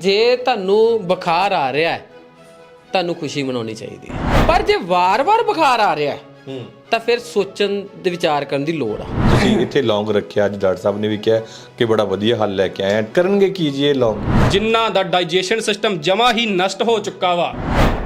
ਜੇ ਤੁਹਾਨੂੰ ਬੁਖਾਰ ਆ ਰਿਹਾ ਹੈ ਤੁਹਾਨੂੰ ਖੁਸ਼ੀ ਮਨਾਉਣੀ ਚਾਹੀਦੀ ਹੈ। ਪਰ ਜੇ ਵਾਰ-ਵਾਰ ਬੁਖਾਰ ਆ ਰਿਹਾ ਹੈ ਤਾਂ ਫਿਰ ਸੋਚਣ ਦੇ ਵਿਚਾਰ ਕਰਨ ਦੀ ਲੋੜ ਆ। ਤੁਸੀਂ ਇੱਥੇ ਲੌਂਗ ਰੱਖਿਆ ਅੱਜ ਡਾਕਟਰ ਸਾਹਿਬ ਨੇ ਵੀ ਕਿਹਾ ਕਿ ਬੜਾ ਵਧੀਆ ਹੱਲ ਲੈ ਕੇ ਆਏ ਆ। ਕਰਨਗੇ ਕੀ ਜੀ ਇਹ ਲੌਂਗ? ਜਿਨ੍ਹਾਂ ਦਾ ਡਾਈਜੈਸ਼ਨ ਸਿਸਟਮ ਜਮਾ ਹੀ ਨਸ਼ਟ ਹੋ ਚੁੱਕਾ ਵਾ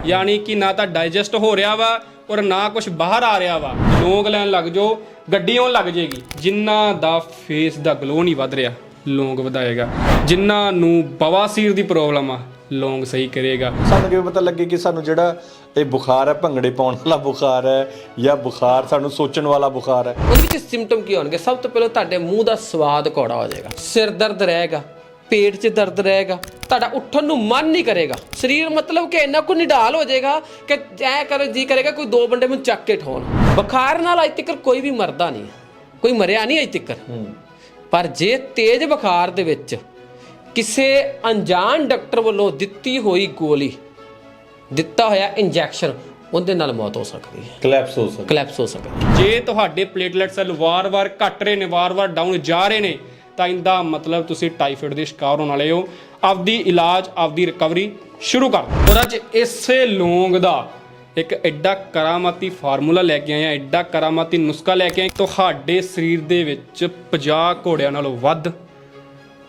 ਯਾਨੀ ਕਿ ਨਾ ਤਾਂ ਡਾਈਜੈਸਟ ਹੋ ਰਿਹਾ ਵਾ ਔਰ ਨਾ ਕੁਝ ਬਾਹਰ ਆ ਰਿਹਾ ਵਾ ਲੌਂਗ ਲੈਣ ਲੱਗ ਜੋ ਗੱਡੀ ਆਉਣ ਲੱਗ ਜੇਗੀ ਜਿਨ੍ਹਾਂ ਦਾ ਫੇਸ ਦਾ ਗਲੋ ਨਹੀਂ ਵੱਧ ਰਿਹਾ। ਲੌਂਗ ਵਧਾਏਗਾ। ਜਿਨ੍ਹਾਂ ਨੂੰ ਬਵਾਸੀਰ ਦੀ ਪ੍ਰੋਬਲਮ ਆ ਲੌਂਗ ਸਹੀ ਕਰੇਗਾ। ਸਾਨੂੰ ਕਿਵੇਂ ਪਤਾ ਲੱਗੇ ਕਿ ਸਾਨੂੰ ਜਿਹੜਾ ਇਹ ਬੁਖਾਰ ਹੈ ਭੰਗੜੇ ਪਾਉਣ ਵਾਲਾ ਬੁਖਾਰ ਹੈ ਜਾਂ ਬੁਖਾਰ ਸਾਨੂੰ ਸੋਚਣ ਵਾਲਾ ਬੁਖਾਰ ਹੈ? ਉਹਦੇ ਵਿੱਚ ਸਿੰਪਟਮ ਕੀ ਹੋਣਗੇ? ਸਭ ਤੋਂ ਪਹਿਲਾਂ ਤੁਹਾਡੇ ਮੂੰਹ ਦਾ ਸਵਾਦ ਕੌੜਾ ਹੋ ਜਾਏਗਾ। ਸਿਰ ਦਰਦ ਰਹੇਗਾ ਪੇਟ 'ਚ ਦਰਦ ਰਹੇਗਾ ਤੁਹਾਡਾ ਉੱਠਣ ਨੂੰ ਮਨ ਨਹੀਂ ਕਰੇਗਾ। ਸਰੀਰ ਮਤਲਬ ਕਿ ਇੰਨਾ ਕੁ ਨਿਢਾਲ ਹੋ ਜਾਏਗਾ ਕਿ ਐ ਕਰ ਜੀ ਕਰੇਗਾ ਕੋਈ ਦੋ ਬੰਦੇ ਨੂੰ ਚੱਕ ਕੇ ਠੋਣ ਬੁਖਾਰ ਨਾਲ ਅਜ ਤੱਕ ਕੋਈ ਵੀ ਮਰਦਾ ਨਹੀਂ ਕੋਈ ਮਰਿਆ ਨਹੀਂ ਅਜ ਤੱਕ ਪਰ ਜੇ ਤੇਜ਼ ਬੁਖਾਰ ਦੇ ਵਿੱਚ ਕਿਸੇ ਅਣਜਾਣ ਡਾਕਟਰ ਵੱਲੋਂ ਦਿੱਤੀ ਹੋਈ ਗੋਲੀ ਦਿੱਤਾ ਹੋਇਆ ਇੰਜੈਕਸ਼ਨ ਉਹਦੇ ਨਾਲ ਮੌਤ ਹੋ ਸਕਦੀ ਹੈ। ਕਲੈਪਸ ਹੋ ਸਕਦਾ ਕਲੈਪਸ ਹੋ ਸਕਦੀ ਹੈ। ਜੇ ਤੁਹਾਡੇ ਪਲੇਟਲੈਟ ਸੈੱਲ ਵਾਰ-ਵਾਰ ਘਟ ਰਹੇ ਨੇ ਵਾਰ-ਵਾਰ ਡਾਊਨ ਜਾ ਰਹੇ ਨੇ ਤਾਂ ਇਹਦਾ ਮਤਲਬ ਤੁਸੀਂ ਟਾਈਫਾਇਡ ਦੇ ਸ਼ਿਕਾਰ ਹੋਣ ਵਾਲੇ ਹੋ। ਆਪਦੀ ਇਲਾਜ ਆਪਦੀ ਰਿਕਵਰੀ ਸ਼ੁਰੂ ਕਰ ਦਿਓ। ਉਹਦਾ ਚ ਇਸੇ ਲੌਂਗ ਦਾ ਇੱਕ ਐਡਾ ਕਰਾਮਾਤੀ ਫਾਰਮੂਲਾ ਲੈ ਕੇ ਆਏ ਆ ਐਡਾ ਕਰਾਮਾਤੀ ਨੁਸਖਾ ਲੈ ਕੇ ਆਏ ਤੁਹਾਡੇ ਸਰੀਰ ਦੇ ਵਿੱਚ 50 ਘੋੜਿਆਂ ਨਾਲੋਂ ਵੱਧ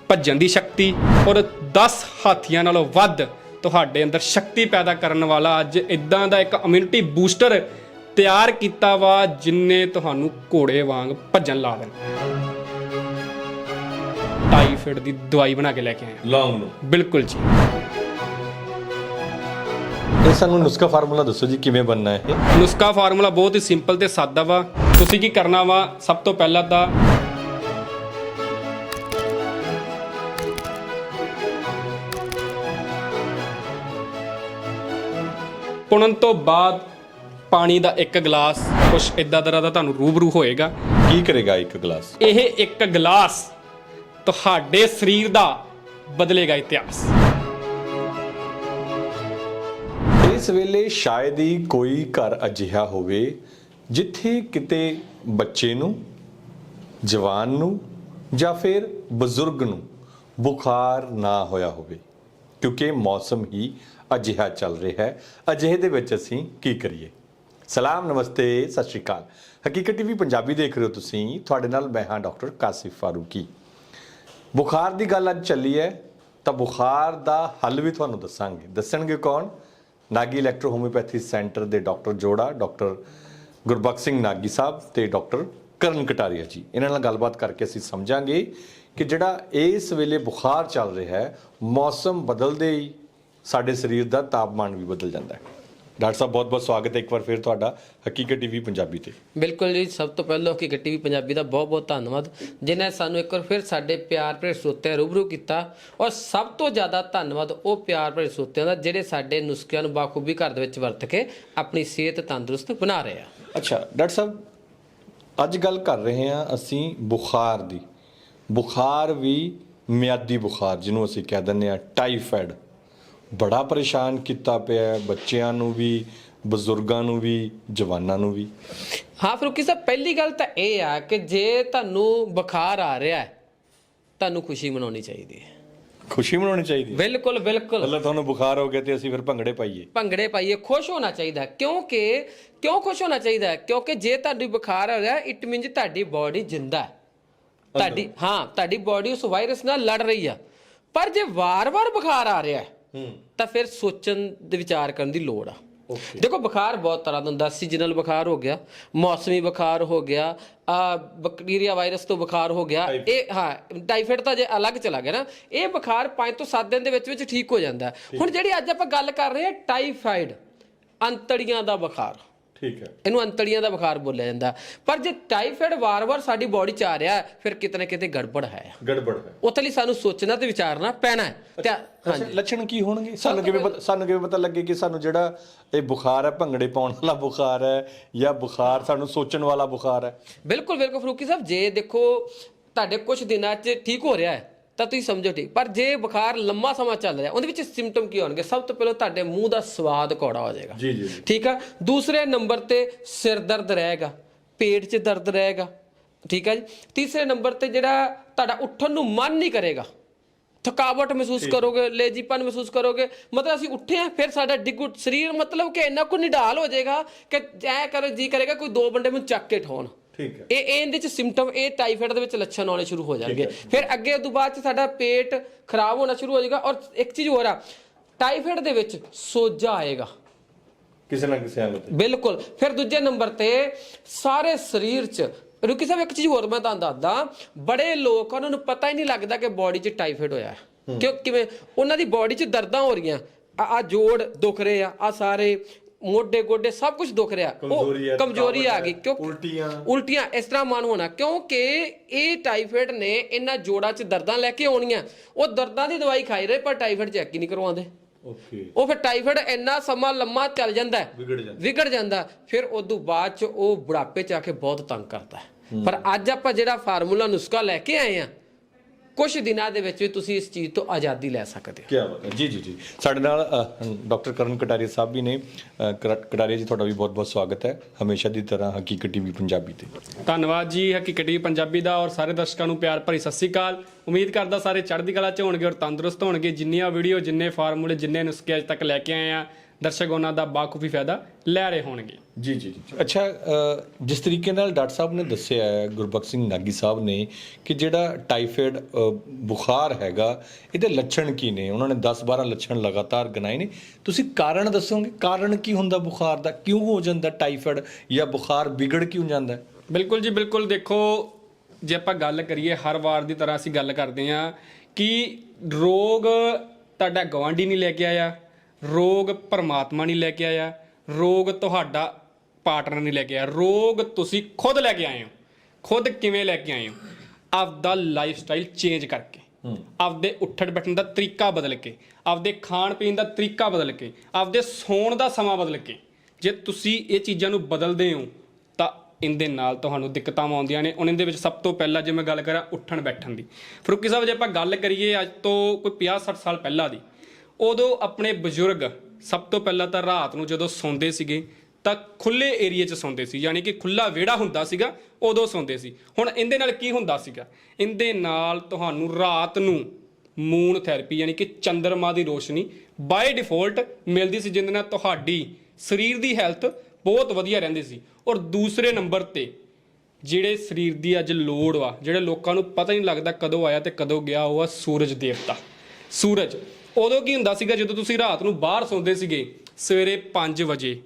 ਭੱਜਣ ਦੀ ਸ਼ਕਤੀ ਔਰ 10 ਹਾਥੀਆਂ ਨਾਲੋਂ ਵੱਧ ਤੁਹਾਡੇ ਅੰਦਰ ਸ਼ਕਤੀ ਪੈਦਾ ਕਰਨ ਵਾਲਾ ਅੱਜ ਇਦਾਂ ਦਾ ਇੱਕ ਇਮਿਊਨਿਟੀ ਬੂਸਟਰ ਤਿਆਰ ਕੀਤਾ ਵਾ ਜਿਨਨੇ ਤੁਹਾਨੂੰ ਘੋੜੇ ਵਾਂਗ ਭੱਜਣ ਲਾ ਦੇਣਾ। ਟਾਈਫਾਇਡ ਦੀ ਦਵਾਈ ਬਣਾ ਕੇ ਲੈ ਕੇ ਆਏ। ਲੌਂਗ ਨੂੰ। ਬਿਲਕੁਲ ਜੀ। ਇਹ ਸਾਨੂੰ ਨੁਸਖਾ ਫਾਰਮੂਲਾ ਦੱਸੋ ਜੀ ਕਿਵੇਂ ਬਣਨਾ ਹੈ? ਇਹ ਨੁਸਖਾ ਫਾਰਮੂਲਾ ਬਹੁਤ ਹੀ ਸਿੰਪਲ ਤੇ ਸਾਦਾ ਵਾ। ਤੁਸੀਂ ਕੀ ਕਰਨਾ ਵਾ? ਸਭ ਤੋਂ ਪਹਿਲਾਂ ਤਾਂ ਪੁਣਨ ਤੋਂ ਬਾਅਦ ਪਾਣੀ ਦਾ ਇੱਕ ਗਲਾਸ ਕੁਛ ਇਦਾਂ ਤਰ੍ਹਾਂ ਦਾ ਤੁਹਾਨੂੰ ਰੂਬਰੂ ਹੋਏਗਾ। ਕੀ ਕਰੇਗਾ ਇੱਕ ਗਲਾਸ? ਇਹ ਇੱਕ ਗਲਾਸ ਤੁਹਾਡੇ ਸਰੀਰ ਦਾ ਬਦਲੇਗਾ ਇਤਿਹਾਸ। ਇਸ ਵੇਲੇ ਸ਼ਾਇਦ ਹੀ ਕੋਈ ਘਰ ਅਜਿਹਾ ਹੋਵੇ ਜਿੱਥੇ ਕਿਤੇ ਬੱਚੇ ਨੂੰ, ਜਵਾਨ ਨੂੰ ਜਾਂ ਫਿਰ ਬਜ਼ੁਰਗ ਨੂੰ ਬੁਖਾਰ ਨਾ ਹੋਇਆ ਹੋਵੇ, ਕਿਉਂਕਿ ਮੌਸਮ ਹੀ ਅਜਿਹਾ ਚੱਲ ਰਿਹਾ ਹੈ। ਅਜਿਹੇ ਦੇ ਵਿੱਚ ਅਸੀਂ ਕੀ ਕਰੀਏ? ਸਲਾਮ, ਨਮਸਤੇ, ਸਤਿ ਸ਼੍ਰੀ ਅਕਾਲ। ਹਕੀਕਤ ਟੀਵੀ ਪੰਜਾਬੀ ਦੇਖ ਰਹੇ ਹੋ ਤੁਸੀਂ। ਤੁਹਾਡੇ ਨਾਲ ਮੈਂ ਹਾਂ ਡਾਕਟਰ ਕਾਸਿਫ ਫਾਰੂਕੀ। ਬੁਖਾਰ ਦੀ ਗੱਲ ਅੱਜ ਚੱਲੀ ਹੈ, ਤਾਂ ਬੁਖਾਰ ਦਾ ਹੱਲ ਵੀ ਤੁਹਾਨੂੰ ਦੱਸਾਂਗੇ। ਦੱਸਣਗੇ ਕੌਣ? ਨਾਗੀ ਇਲੈਕਟ੍ਰੋ ਹੋਮਿਓਪੈਥੀ ਸੈਂਟਰ ਦੇ ਡਾਕਟਰ ਜੋੜਾ, ਡਾਕਟਰ ਗੁਰਬਖਸ਼ ਸਿੰਘ ਨਾਗੀ ਸਾਹਿਬ ਤੇ ਡਾਕਟਰ ਕਰਨ ਕਟਾਰੀਆ ਜੀ। ਇਹਨਾਂ ਨਾਲ ਗੱਲਬਾਤ ਕਰਕੇ ਅਸੀਂ ਸਮਝਾਂਗੇ ਕਿ ਜਿਹੜਾ ਇਸ ਵੇਲੇ ਬੁਖਾਰ ਚੱਲ ਰਿਹਾ ਹੈ, ਮੌਸਮ ਬਦਲਦੇ ਹੀ ਸਾਡੇ ਸਰੀਰ ਦਾ ਤਾਪਮਾਨ ਵੀ ਬਦਲ ਜਾਂਦਾ ਹੈ। ਡਾਕਟਰ ਸਾਹਿਬ ਬਹੁਤ ਬਹੁਤ ਸਵਾਗਤ ਹੈ ਇੱਕ ਵਾਰ ਫਿਰ ਤੁਹਾਡਾ ਹਕੀਕਤ ਟੀਵੀ ਪੰਜਾਬੀ ਤੇ। ਬਿਲਕੁਲ ਜੀ ਸਭ ਤੋਂ ਪਹਿਲਾਂ ਕਿ ਟੀਵੀ ਪੰਜਾਬੀ ਦਾ ਬਹੁਤ ਬਹੁਤ ਧੰਨਵਾਦ ਜਿਨ੍ਹਾਂ ਨੇ ਸਾਨੂੰ ਇੱਕ ਵਾਰ ਫਿਰ ਸਾਡੇ ਪਿਆਰ ਭਰੇ ਸਰੋਤਿਆਂ ਰੂਬਰੂ ਕੀਤਾ। ਔਰ ਸਭ ਤੋਂ ਜ਼ਿਆਦਾ ਧੰਨਵਾਦ ਉਹ ਪਿਆਰ ਭਰੇ ਸਰੋਤਿਆਂ ਦਾ ਜਿਹੜੇ ਸਾਡੇ ਨੁਸਖਿਆਂ ਨੂੰ ਬਾਖੂਬੀ ਘਰ ਦੇ ਵਿੱਚ ਵਰਤ ਕੇ ਆਪਣੀ ਸਿਹਤ ਤੰਦਰੁਸਤ ਬਣਾ ਰਹੇ ਆ। ਅੱਛਾ ਡਾਕਟਰ ਸਾਹਿਬ ਅੱਜ ਗੱਲ ਕਰ ਰਹੇ ਹਾਂ ਅਸੀਂ ਬੁਖਾਰ ਦੀ। ਬੁਖਾਰ ਵੀ ਮਿਆਦੀ ਬੁਖਾਰ ਜਿਹਨੂੰ ਅਸੀਂ ਕਹਿ ਦਿੰਦੇ ਆ ਟਾਈਫਾਇਡ। ਬੜਾ ਪਰੇਸ਼ਾਨ ਕੀਤਾ ਪਿਆ ਹੈ ਬੱਚਿਆਂ ਨੂੰ ਵੀ ਬਜ਼ੁਰਗਾਂ ਨੂੰ ਵੀ ਜਵਾਨਾਂ ਨੂੰ ਵੀ। ਹਾਂ ਫਰੂਕੀ ਸਾਹਿਬ ਪਹਿਲੀ ਗੱਲ ਤਾਂ ਇਹ ਆ ਕਿ ਜੇ ਤੁਹਾਨੂੰ ਬੁਖਾਰ ਆ ਰਿਹਾ ਹੈ ਤੁਹਾਨੂੰ ਖੁਸ਼ੀ ਮਨਾਉਣੀ ਚਾਹੀਦੀ ਹੈ। ਖੁਸ਼ੀ ਮਨਾਉਣੀ ਚਾਹੀਦੀ ਹੈ। ਬਿਲਕੁਲ ਬਿਲਕੁਲ। ਮਤਲਬ ਤੁਹਾਨੂੰ ਬੁਖਾਰ ਹੋ ਗਿਆ ਤੇ ਅਸੀਂ ਫਿਰ ਭੰਗੜੇ ਪਾਈਏ। ਭੰਗੜੇ ਪਾਈਏ ਖੁਸ਼ ਹੋਣਾ ਚਾਹੀਦਾ ਹੈ। ਕਿਉਂਕਿ ਕਿਉਂ ਖੁਸ਼ ਹੋਣਾ ਚਾਹੀਦਾ ਹੈ? ਕਿਉਂਕਿ ਜੇ ਤੁਹਾਡੀ ਬੁਖਾਰ ਆ ਰਿਹਾ ਇਟ ਮੀਨਸ ਤੁਹਾਡੀ ਬਾਡੀ ਜਿੰਦਾ ਹੈ। ਤੁਹਾਡੀ ਹਾਂ ਤੁਹਾਡੀ ਬਾਡੀ ਉਸ ਵਾਇਰਸ ਨਾਲ ਲੜ ਰਹੀ ਆ। ਪਰ ਜੇ ਵਾਰ-ਵਾਰ ਬੁਖਾਰ ਆ ਰਿਹਾ ਹੈ ਤਾਂ ਫਿਰ ਸੋਚਣ ਦੇ ਵਿਚਾਰ ਕਰਨ ਦੀ ਲੋੜ ਆ। ਦੇਖੋ ਬੁਖਾਰ ਬਹੁਤ ਤਰ੍ਹਾਂ ਦਾ ਹੁੰਦਾ। ਸੀਜ਼ਨਲ ਬੁਖਾਰ ਹੋ ਗਿਆ ਮੌਸਮੀ ਬੁਖਾਰ ਹੋ ਗਿਆ ਆ ਬੈਕਟੀਰੀਆ ਵਾਇਰਸ ਤੋਂ ਬੁਖਾਰ ਹੋ ਗਿਆ। ਇਹ ਹਾਂ ਟਾਈਫਾਇਡ ਤਾਂ ਜੇ ਅਲੱਗ ਚਲਾ ਗਿਆ ਨਾ ਇਹ ਬੁਖਾਰ 5 ਤੋਂ 7 ਦਿਨ ਦੇ ਵਿੱਚ ਵਿੱਚ ਠੀਕ ਹੋ ਜਾਂਦਾ। ਹੁਣ ਜਿਹੜੀ ਅੱਜ ਆਪਾਂ ਗੱਲ ਕਰ ਰਹੇ ਹਾਂ ਟਾਈਫਾਇਡ ਅੰਤੜੀਆਂ ਦਾ ਬੁਖਾਰ। ਠੀਕ ਹੈ। ਇਹਨੂੰ ਅੰਤੜੀਆਂ ਦਾ ਬੁਖਾਰ ਬੋਲਿਆ ਜਾਂਦਾ। ਪਰ ਜੇ ਟਾਈਫਾਇਡ ਵਾਰ-ਵਾਰ ਸਾਡੀ ਬਾਡੀ 'ਚ ਆ ਰਿਹਾ ਹੈ, ਫਿਰ ਕਿਤੇ ਨਾ ਕਿਤੇ ਗੜਬੜ ਹੈ। ਗੜਬੜ ਹੈ। ਉੱਥੇ ਲਈ ਸਾਨੂੰ ਸੋਚਣਾ ਤੇ ਵਿਚਾਰਨਾ ਪੈਣਾ ਹੈ। ਤੇ ਅੱਛਾ, ਲੱਛਣ ਕੀ ਹੋਣਗੇ? ਸਾਨੂੰ ਕਿਵੇਂ ਪਤਾ ਸਾਨੂੰ ਕਿਵੇਂ ਪਤਾ ਲੱਗੇ ਕਿ ਸਾਨੂੰ ਜਿਹੜਾ ਇਹ ਬੁਖਾਰ ਹੈ ਭੰਗੜੇ ਪਾਉਣ ਵਾਲਾ ਬੁਖਾਰ ਹੈ ਜਾਂ ਬੁਖਾਰ ਸਾਨੂੰ ਸੋਚਣ ਵਾਲਾ ਬੁਖਾਰ ਹੈ? ਬਿਲਕੁਲ ਬਿਲਕੁਲ ਫਰੂਕੀ ਸਾਹਿਬ ਜੇ ਦੇਖੋ ਤੁਹਾਡੇ ਕੁਝ ਦਿਨਾਂ 'ਚ ਠੀਕ ਹੋ ਰਿਹਾ ਹੈ ਤਾਂ ਤੁਸੀਂ ਸਮਝੋ ਠੀਕ। ਪਰ ਜੇ ਬੁਖਾਰ ਲੰਮਾ ਸਮਾਂ ਚੱਲ ਰਿਹਾ ਉਹਦੇ ਵਿੱਚ ਸਿੰਪਟਮ ਕੀ ਹੋਣਗੇ? ਸਭ ਤੋਂ ਪਹਿਲਾਂ ਤੁਹਾਡੇ ਮੂੰਹ ਦਾ ਸਵਾਦ ਕੌੜਾ ਹੋ ਜਾਏਗਾ। ਜੀ ਜੀ ਠੀਕ ਆ? ਦੂਸਰੇ ਨੰਬਰ ਤੇ ਸਿਰ ਦਰਦ ਰਹੇਗਾ ਪੇਟ 'ਚ ਦਰਦ ਰਹੇਗਾ। ਠੀਕ ਆ ਜੀ? ਤੀਸਰੇ ਨੰਬਰ ਤੇ ਜਿਹੜਾ ਤੁਹਾਡਾ ਉੱਠਣ ਨੂੰ ਮਨ ਨਹੀਂ ਕਰੇਗਾ ਥਕਾਵਟ ਮਹਿਸੂਸ ਕਰੋਗੇ ਲੇਜੀਪਨ ਮਹਿਸੂਸ ਕਰੋਗੇ ਮਤਲਬ ਅਸੀਂ ਉੱਠੇ ਆ ਫਿਰ ਸਾਡਾ ਡਿੱਗੂ ਸਰੀਰ ਮਤਲਬ ਕਿ ਇੰਨਾ ਕੁ ਨਿਢਾਲ ਹੋ ਜਾਏਗਾ ਕਿ ਐ ਕਰ ਜੀ ਕਰੇਗਾ ਕੋਈ ਦੋ ਬੰਦੇ ਮੈਨੂੰ ਚੱਕ ਕੇ ਠਾਉਣ। ਠੀਕ ਹੈ। ਇਹ ਇਹ ਇਹਦੇ ਚ ਸਿੰਪਟਮ ਇਹ ਟਾਈਫਾਇਡ ਦੇ ਵਿੱਚ ਲੱਛਣ ਆਉਣੇ ਸ਼ੁਰੂ ਹੋ ਜਾਣਗੇ। ਫਿਰ ਅੱਗੇ ਉਦੋਂ ਬਾਅਦ ਚ ਸਾਡਾ ਪੇਟ ਖਰਾਬ ਹੋਣਾ ਸ਼ੁਰੂ ਹੋ ਜਾਏਗਾ। ਔਰ ਇੱਕ ਚੀਜ਼ ਹੋਰ ਆ ਟਾਈਫਾਇਡ ਦੇ ਵਿੱਚ ਸੋਜਾ ਆਏਗਾ। ਕਿਸੇ ਨਾ ਕਿਸੇ ਅੰਗ ਤੇ। ਬਿਲਕੁਲ। ਫਿਰ ਦੂਜੇ ਨੰਬਰ ਤੇ ਸਾਰੇ ਸਰੀਰ 'ਚ ਰੁਕੀ ਸਾਹਿਬ ਇੱਕ ਚੀਜ਼ ਹੋਰ ਮੈਂ ਤੁਹਾਨੂੰ ਦੱਸਦਾ ਬੜੇ ਲੋਕ ਉਹਨਾਂ ਨੂੰ ਪਤਾ ਹੀ ਨਹੀਂ ਲੱਗਦਾ ਕਿ ਬਾਡੀ 'ਚ ਟਾਈਫਾਇਡ ਹੋਇਆ। ਕਿਉਂ ਕਿਵੇਂ? ਉਹਨਾਂ ਦੀ ਬਾਡੀ 'ਚ ਦਰਦਾਂ ਹੋ ਰਹੀਆਂ। ਆ ਜੋੜ ਦੁਖ ਰਹੇ ਆ ਆ ਸਾਰੇ ਮੋਢੇ ਗੋਡੇ ਸਭ ਕੁਝ ਦੁਖ ਰਿਹਾ। ਕਮਜ਼ੋਰੀ ਹੈ, ਕਮਜ਼ੋਰੀ ਆ ਥਕਾਵਟ ਗਈ ਹੈ, ਕਿਉਂ ਉਲਟੀਆਂ। ਉਲਟੀਆਂ ਇਸ ਤਰ੍ਹਾਂ ਮਨ ਹੋਣਾ ਕਿਉਂਕਿ ਇਹ ਟਾਈਫਾਇਡ ਨੇ ਇਹਨਾਂ ਜੋੜਾਂ 'ਚ ਦਰਦਾਂ ਲੈ ਕੇ ਆਉਣੀਆਂ। ਉਹ ਦਰਦਾਂ ਦੀ ਦਵਾਈ ਖਾਈ ਰਹੇ ਪਰ ਟਾਈਫਾਇਡ ਚੈੱਕ ਹੀ ਨਹੀਂ ਕਰਵਾਉਂਦੇ। ਓਕੇ। ਉਹ ਫਿਰ ਟਾਈਫਾਇਡ ਇੰਨਾ ਸਮਾਂ ਲੰਮਾ ਚੱਲ ਜਾਂਦਾ ਹੈ ਵਿਗੜ ਜਾਂਦਾ। ਵਿਗੜ ਜਾਂਦਾ ਫਿਰ ਉਦੋਂ ਬਾਅਦ ਚ ਉਹ ਬੁਢਾਪੇ ਚ ਆ ਕੇ ਬਹੁਤ ਤੰਗ ਕਰਦਾ ਹੈ। ਪਰ ਅੱਜ ਆਪਾਂ ਜਿਹੜਾ ਫਾਰਮੂਲਾ ਨੁਸਖਾ ਲੈ ਕੇ ਆਏ ਆ ਕੁਝ ਦਿਨਾਂ ਦੇ ਵਿੱਚ ਵੀ ਤੁਸੀਂ ਇਸ ਚੀਜ਼ ਤੋਂ ਆਜ਼ਾਦੀ ਲੈ ਸਕਦੇ ਹੋ। ਕੀ ਬਾਤ ਹੈ। ਜੀ ਜੀ ਜੀ। ਸਾਡੇ ਨਾਲ ਡਾਕਟਰ ਕਰਨ ਕਟਾਰੀਆ ਸਾਹਿਬ ਵੀ ਨੇ। ਕਟਾਰੀਆ ਜੀ ਤੁਹਾਡਾ ਵੀ ਬਹੁਤ ਬਹੁਤ ਸਵਾਗਤ ਹੈ। ਹਮੇਸ਼ਾ ਦੀ ਤਰ੍ਹਾਂ ਹਕੀਕਤ ਟੀਵੀ ਪੰਜਾਬੀ ਤੇ। ਧੰਨਵਾਦ ਜੀ ਹਕੀਕਤ ਟੀਵੀ ਪੰਜਾਬੀ ਦਾ ਔਰ ਸਾਰੇ ਦਰਸ਼ਕਾਂ ਨੂੰ ਪਿਆਰ ਭਰੀ ਸਤਿ ਸ੍ਰੀ ਅਕਾਲ। ਉਮੀਦ ਕਰਦਾ ਸਾਰੇ ਚੜ੍ਹਦੀ ਕਲਾ ਚ ਹੋਣਗੇ ਔਰ ਤੰਦਰੁਸਤ ਹੋਣਗੇ। ਜਿੰਨੀਆਂ ਵੀਡੀਓ ਜਿੰਨੇ ਫਾਰਮੂਲੇ ਜਿੰਨੇ ਨੁਸਖੇ ਅੱਜ ਤੱਕ ਲੈ ਕੇ ਆਏ ਆ ਦਰਸ਼ਕ ਉਹਨਾਂ ਦਾ ਬਾਖੂਬੀ ਫਾਇਦਾ ਲੈ ਰਹੇ ਹੋਣਗੇ। ਜੀ ਜੀ ਜੀ ਅੱਛਾ ਅ, ਜਿਸ ਤਰੀਕੇ ਨਾਲ ਡਾਕਟਰ ਸਾਹਿਬ ਨੇ ਦੱਸਿਆ ਹੈ ਗੁਰਬਖਸ਼ ਸਿੰਘ ਨਾਗੀ ਸਾਹਿਬ ਨੇ ਕਿ ਜਿਹੜਾ ਟਾਈਫਾਇਡ ਅ, ਬੁਖਾਰ ਹੈਗਾ ਇਹਦੇ ਲੱਛਣ ਕੀ ਨੇ? ਉਹਨਾਂ ਨੇ 10-12 ਲੱਛਣ ਲਗਾਤਾਰ ਗਿਣਾਏ ਨੇ। ਤੁਸੀਂ ਕਾਰਨ ਦੱਸੋਗੇ? ਕਾਰਨ ਕੀ ਹੁੰਦਾ ਬੁਖਾਰ ਦਾ? ਕਿਉਂ ਹੋ ਜਾਂਦਾ ਟਾਈਫਾਇਡ ਜਾਂ ਬੁਖਾਰ ਵਿਗੜ ਕਿਉਂ ਜਾਂਦਾ? ਹੈ? ਬਿਲਕੁਲ ਜੀ ਬਿਲਕੁਲ ਦੇਖੋ ਜੇ ਆਪਾਂ ਗੱਲ ਕਰੀਏ ਹਰ ਵਾਰ ਦੀ ਤਰ੍ਹਾਂ ਅਸੀਂ ਗੱਲ ਕਰਦੇ ਹਾਂ ਕਿ ਰੋਗ ਤੁਹਾਡਾ ਗਵਾਂਢੀ ਨਹੀਂ ਲੈ ਕੇ ਆਇਆ। ਰੋਗ ਪਰਮਾਤਮਾ ਨਹੀਂ ਲੈ ਕੇ ਆਇਆ ਰੋਗ ਤੁਹਾਡਾ ਪਾਰਟਨਰ ਨਹੀਂ ਲੈ ਕੇ ਆਇਆ ਰੋਗ ਤੁਸੀਂ ਖੁਦ ਲੈ ਕੇ ਆਏ ਹੋ। ਖੁਦ ਕਿਵੇਂ ਲੈ ਕੇ ਆਏ ਹੋ? ਆਪਦਾ ਲਾਈਫ ਸਟਾਈਲ ਚੇਂਜ ਕਰਕੇ ਆਪਦੇ ਉੱਠਣ ਬੈਠਣ ਦਾ ਤਰੀਕਾ ਬਦਲ ਕੇ ਆਪਦੇ ਖਾਣ ਪੀਣ ਦਾ ਤਰੀਕਾ ਬਦਲ ਕੇ ਆਪਦੇ ਸੌਣ ਦਾ ਸਮਾਂ ਬਦਲ ਕੇ। ਜੇ ਤੁਸੀਂ ਇਹ ਚੀਜ਼ਾਂ ਨੂੰ ਬਦਲਦੇ ਹੋ ਤਾਂ ਇਹਦੇ ਨਾਲ ਤੁਹਾਨੂੰ ਦਿੱਕਤਾਂ ਆਉਂਦੀਆਂ ਨੇ। ਉਹਨਾਂ ਦੇ ਵਿੱਚ ਸਭ ਤੋਂ ਪਹਿਲਾਂ ਜੇ ਮੈਂ ਗੱਲ ਕਰਾਂ ਉੱਠਣ ਬੈਠਣ ਦੀ। ਫਰੂਕੀ ਸਾਹਿਬ ਜੇ ਆਪਾਂ ਗੱਲ ਕਰੀਏ ਅੱਜ ਤੋਂ ਕੋਈ 50 60 ਸਾਲ ਪਹਿਲਾਂ ਦੀ ਉਦੋਂ ਆਪਣੇ ਬਜ਼ੁਰਗ ਸਭ ਤੋਂ ਪਹਿਲਾਂ ਤਾਂ ਰਾਤ ਨੂੰ ਜਦੋਂ ਸੌਂਦੇ ਸੀਗੇ ਤਾਂ ਖੁੱਲੇ ਏਰੀਏ 'ਚ ਸੌਂਦੇ ਸੀ, ਯਾਨੀ ਕਿ ਖੁੱਲਾ ਵਿਹੜਾ ਹੁੰਦਾ ਸੀਗਾ, ਉਦੋਂ ਸੌਂਦੇ ਸੀ। ਹੁਣ ਇਹਦੇ ਨਾਲ ਕੀ ਹੁੰਦਾ ਸੀਗਾ? ਇਹਦੇ ਨਾਲ ਤੁਹਾਨੂੰ ਰਾਤ ਨੂੰ ਮੂਨ ਥੈਰੇਪੀ ਯਾਨੀ ਕਿ ਚੰਦਰਮਾ ਦੀ ਰੋਸ਼ਨੀ ਬਾਈ ਡਿਫਾਲਟ ਮਿਲਦੀ ਸੀ, ਜਿਹਦੇ ਨਾਲ ਤੁਹਾਡੀ ਸਰੀਰ ਦੀ ਹੈਲਥ ਬਹੁਤ ਵਧੀਆ ਰਹਿੰਦੀ ਸੀ। ਔਰ ਦੂਸਰੇ ਨੰਬਰ ਤੇ ਜਿਹੜੇ ਸਰੀਰ ਦੀ ਅੱਜ ਲੋੜ ਵਾ, ਜਿਹੜੇ ਲੋਕਾਂ ਨੂੰ ਪਤਾ ਹੀ ਨਹੀਂ ਲੱਗਦਾ ਕਦੋਂ ਆਇਆ ਤੇ ਕਦੋਂ ਗਿਆ, ਉਹ ਆ ਸੂਰਜ ਦੇਵਤਾ। ਸੂਰਜ ਉਦੋਂ ਕੀ ਹੁੰਦਾ ਸੀਗਾ ਜਦੋਂ ਤੁਸੀਂ ਰਾਤ ਨੂੰ ਬਾਹਰ ਸੌਂਦੇ ਸੀਗੇ? ਸਵੇਰੇ 5 ਵਜੇ।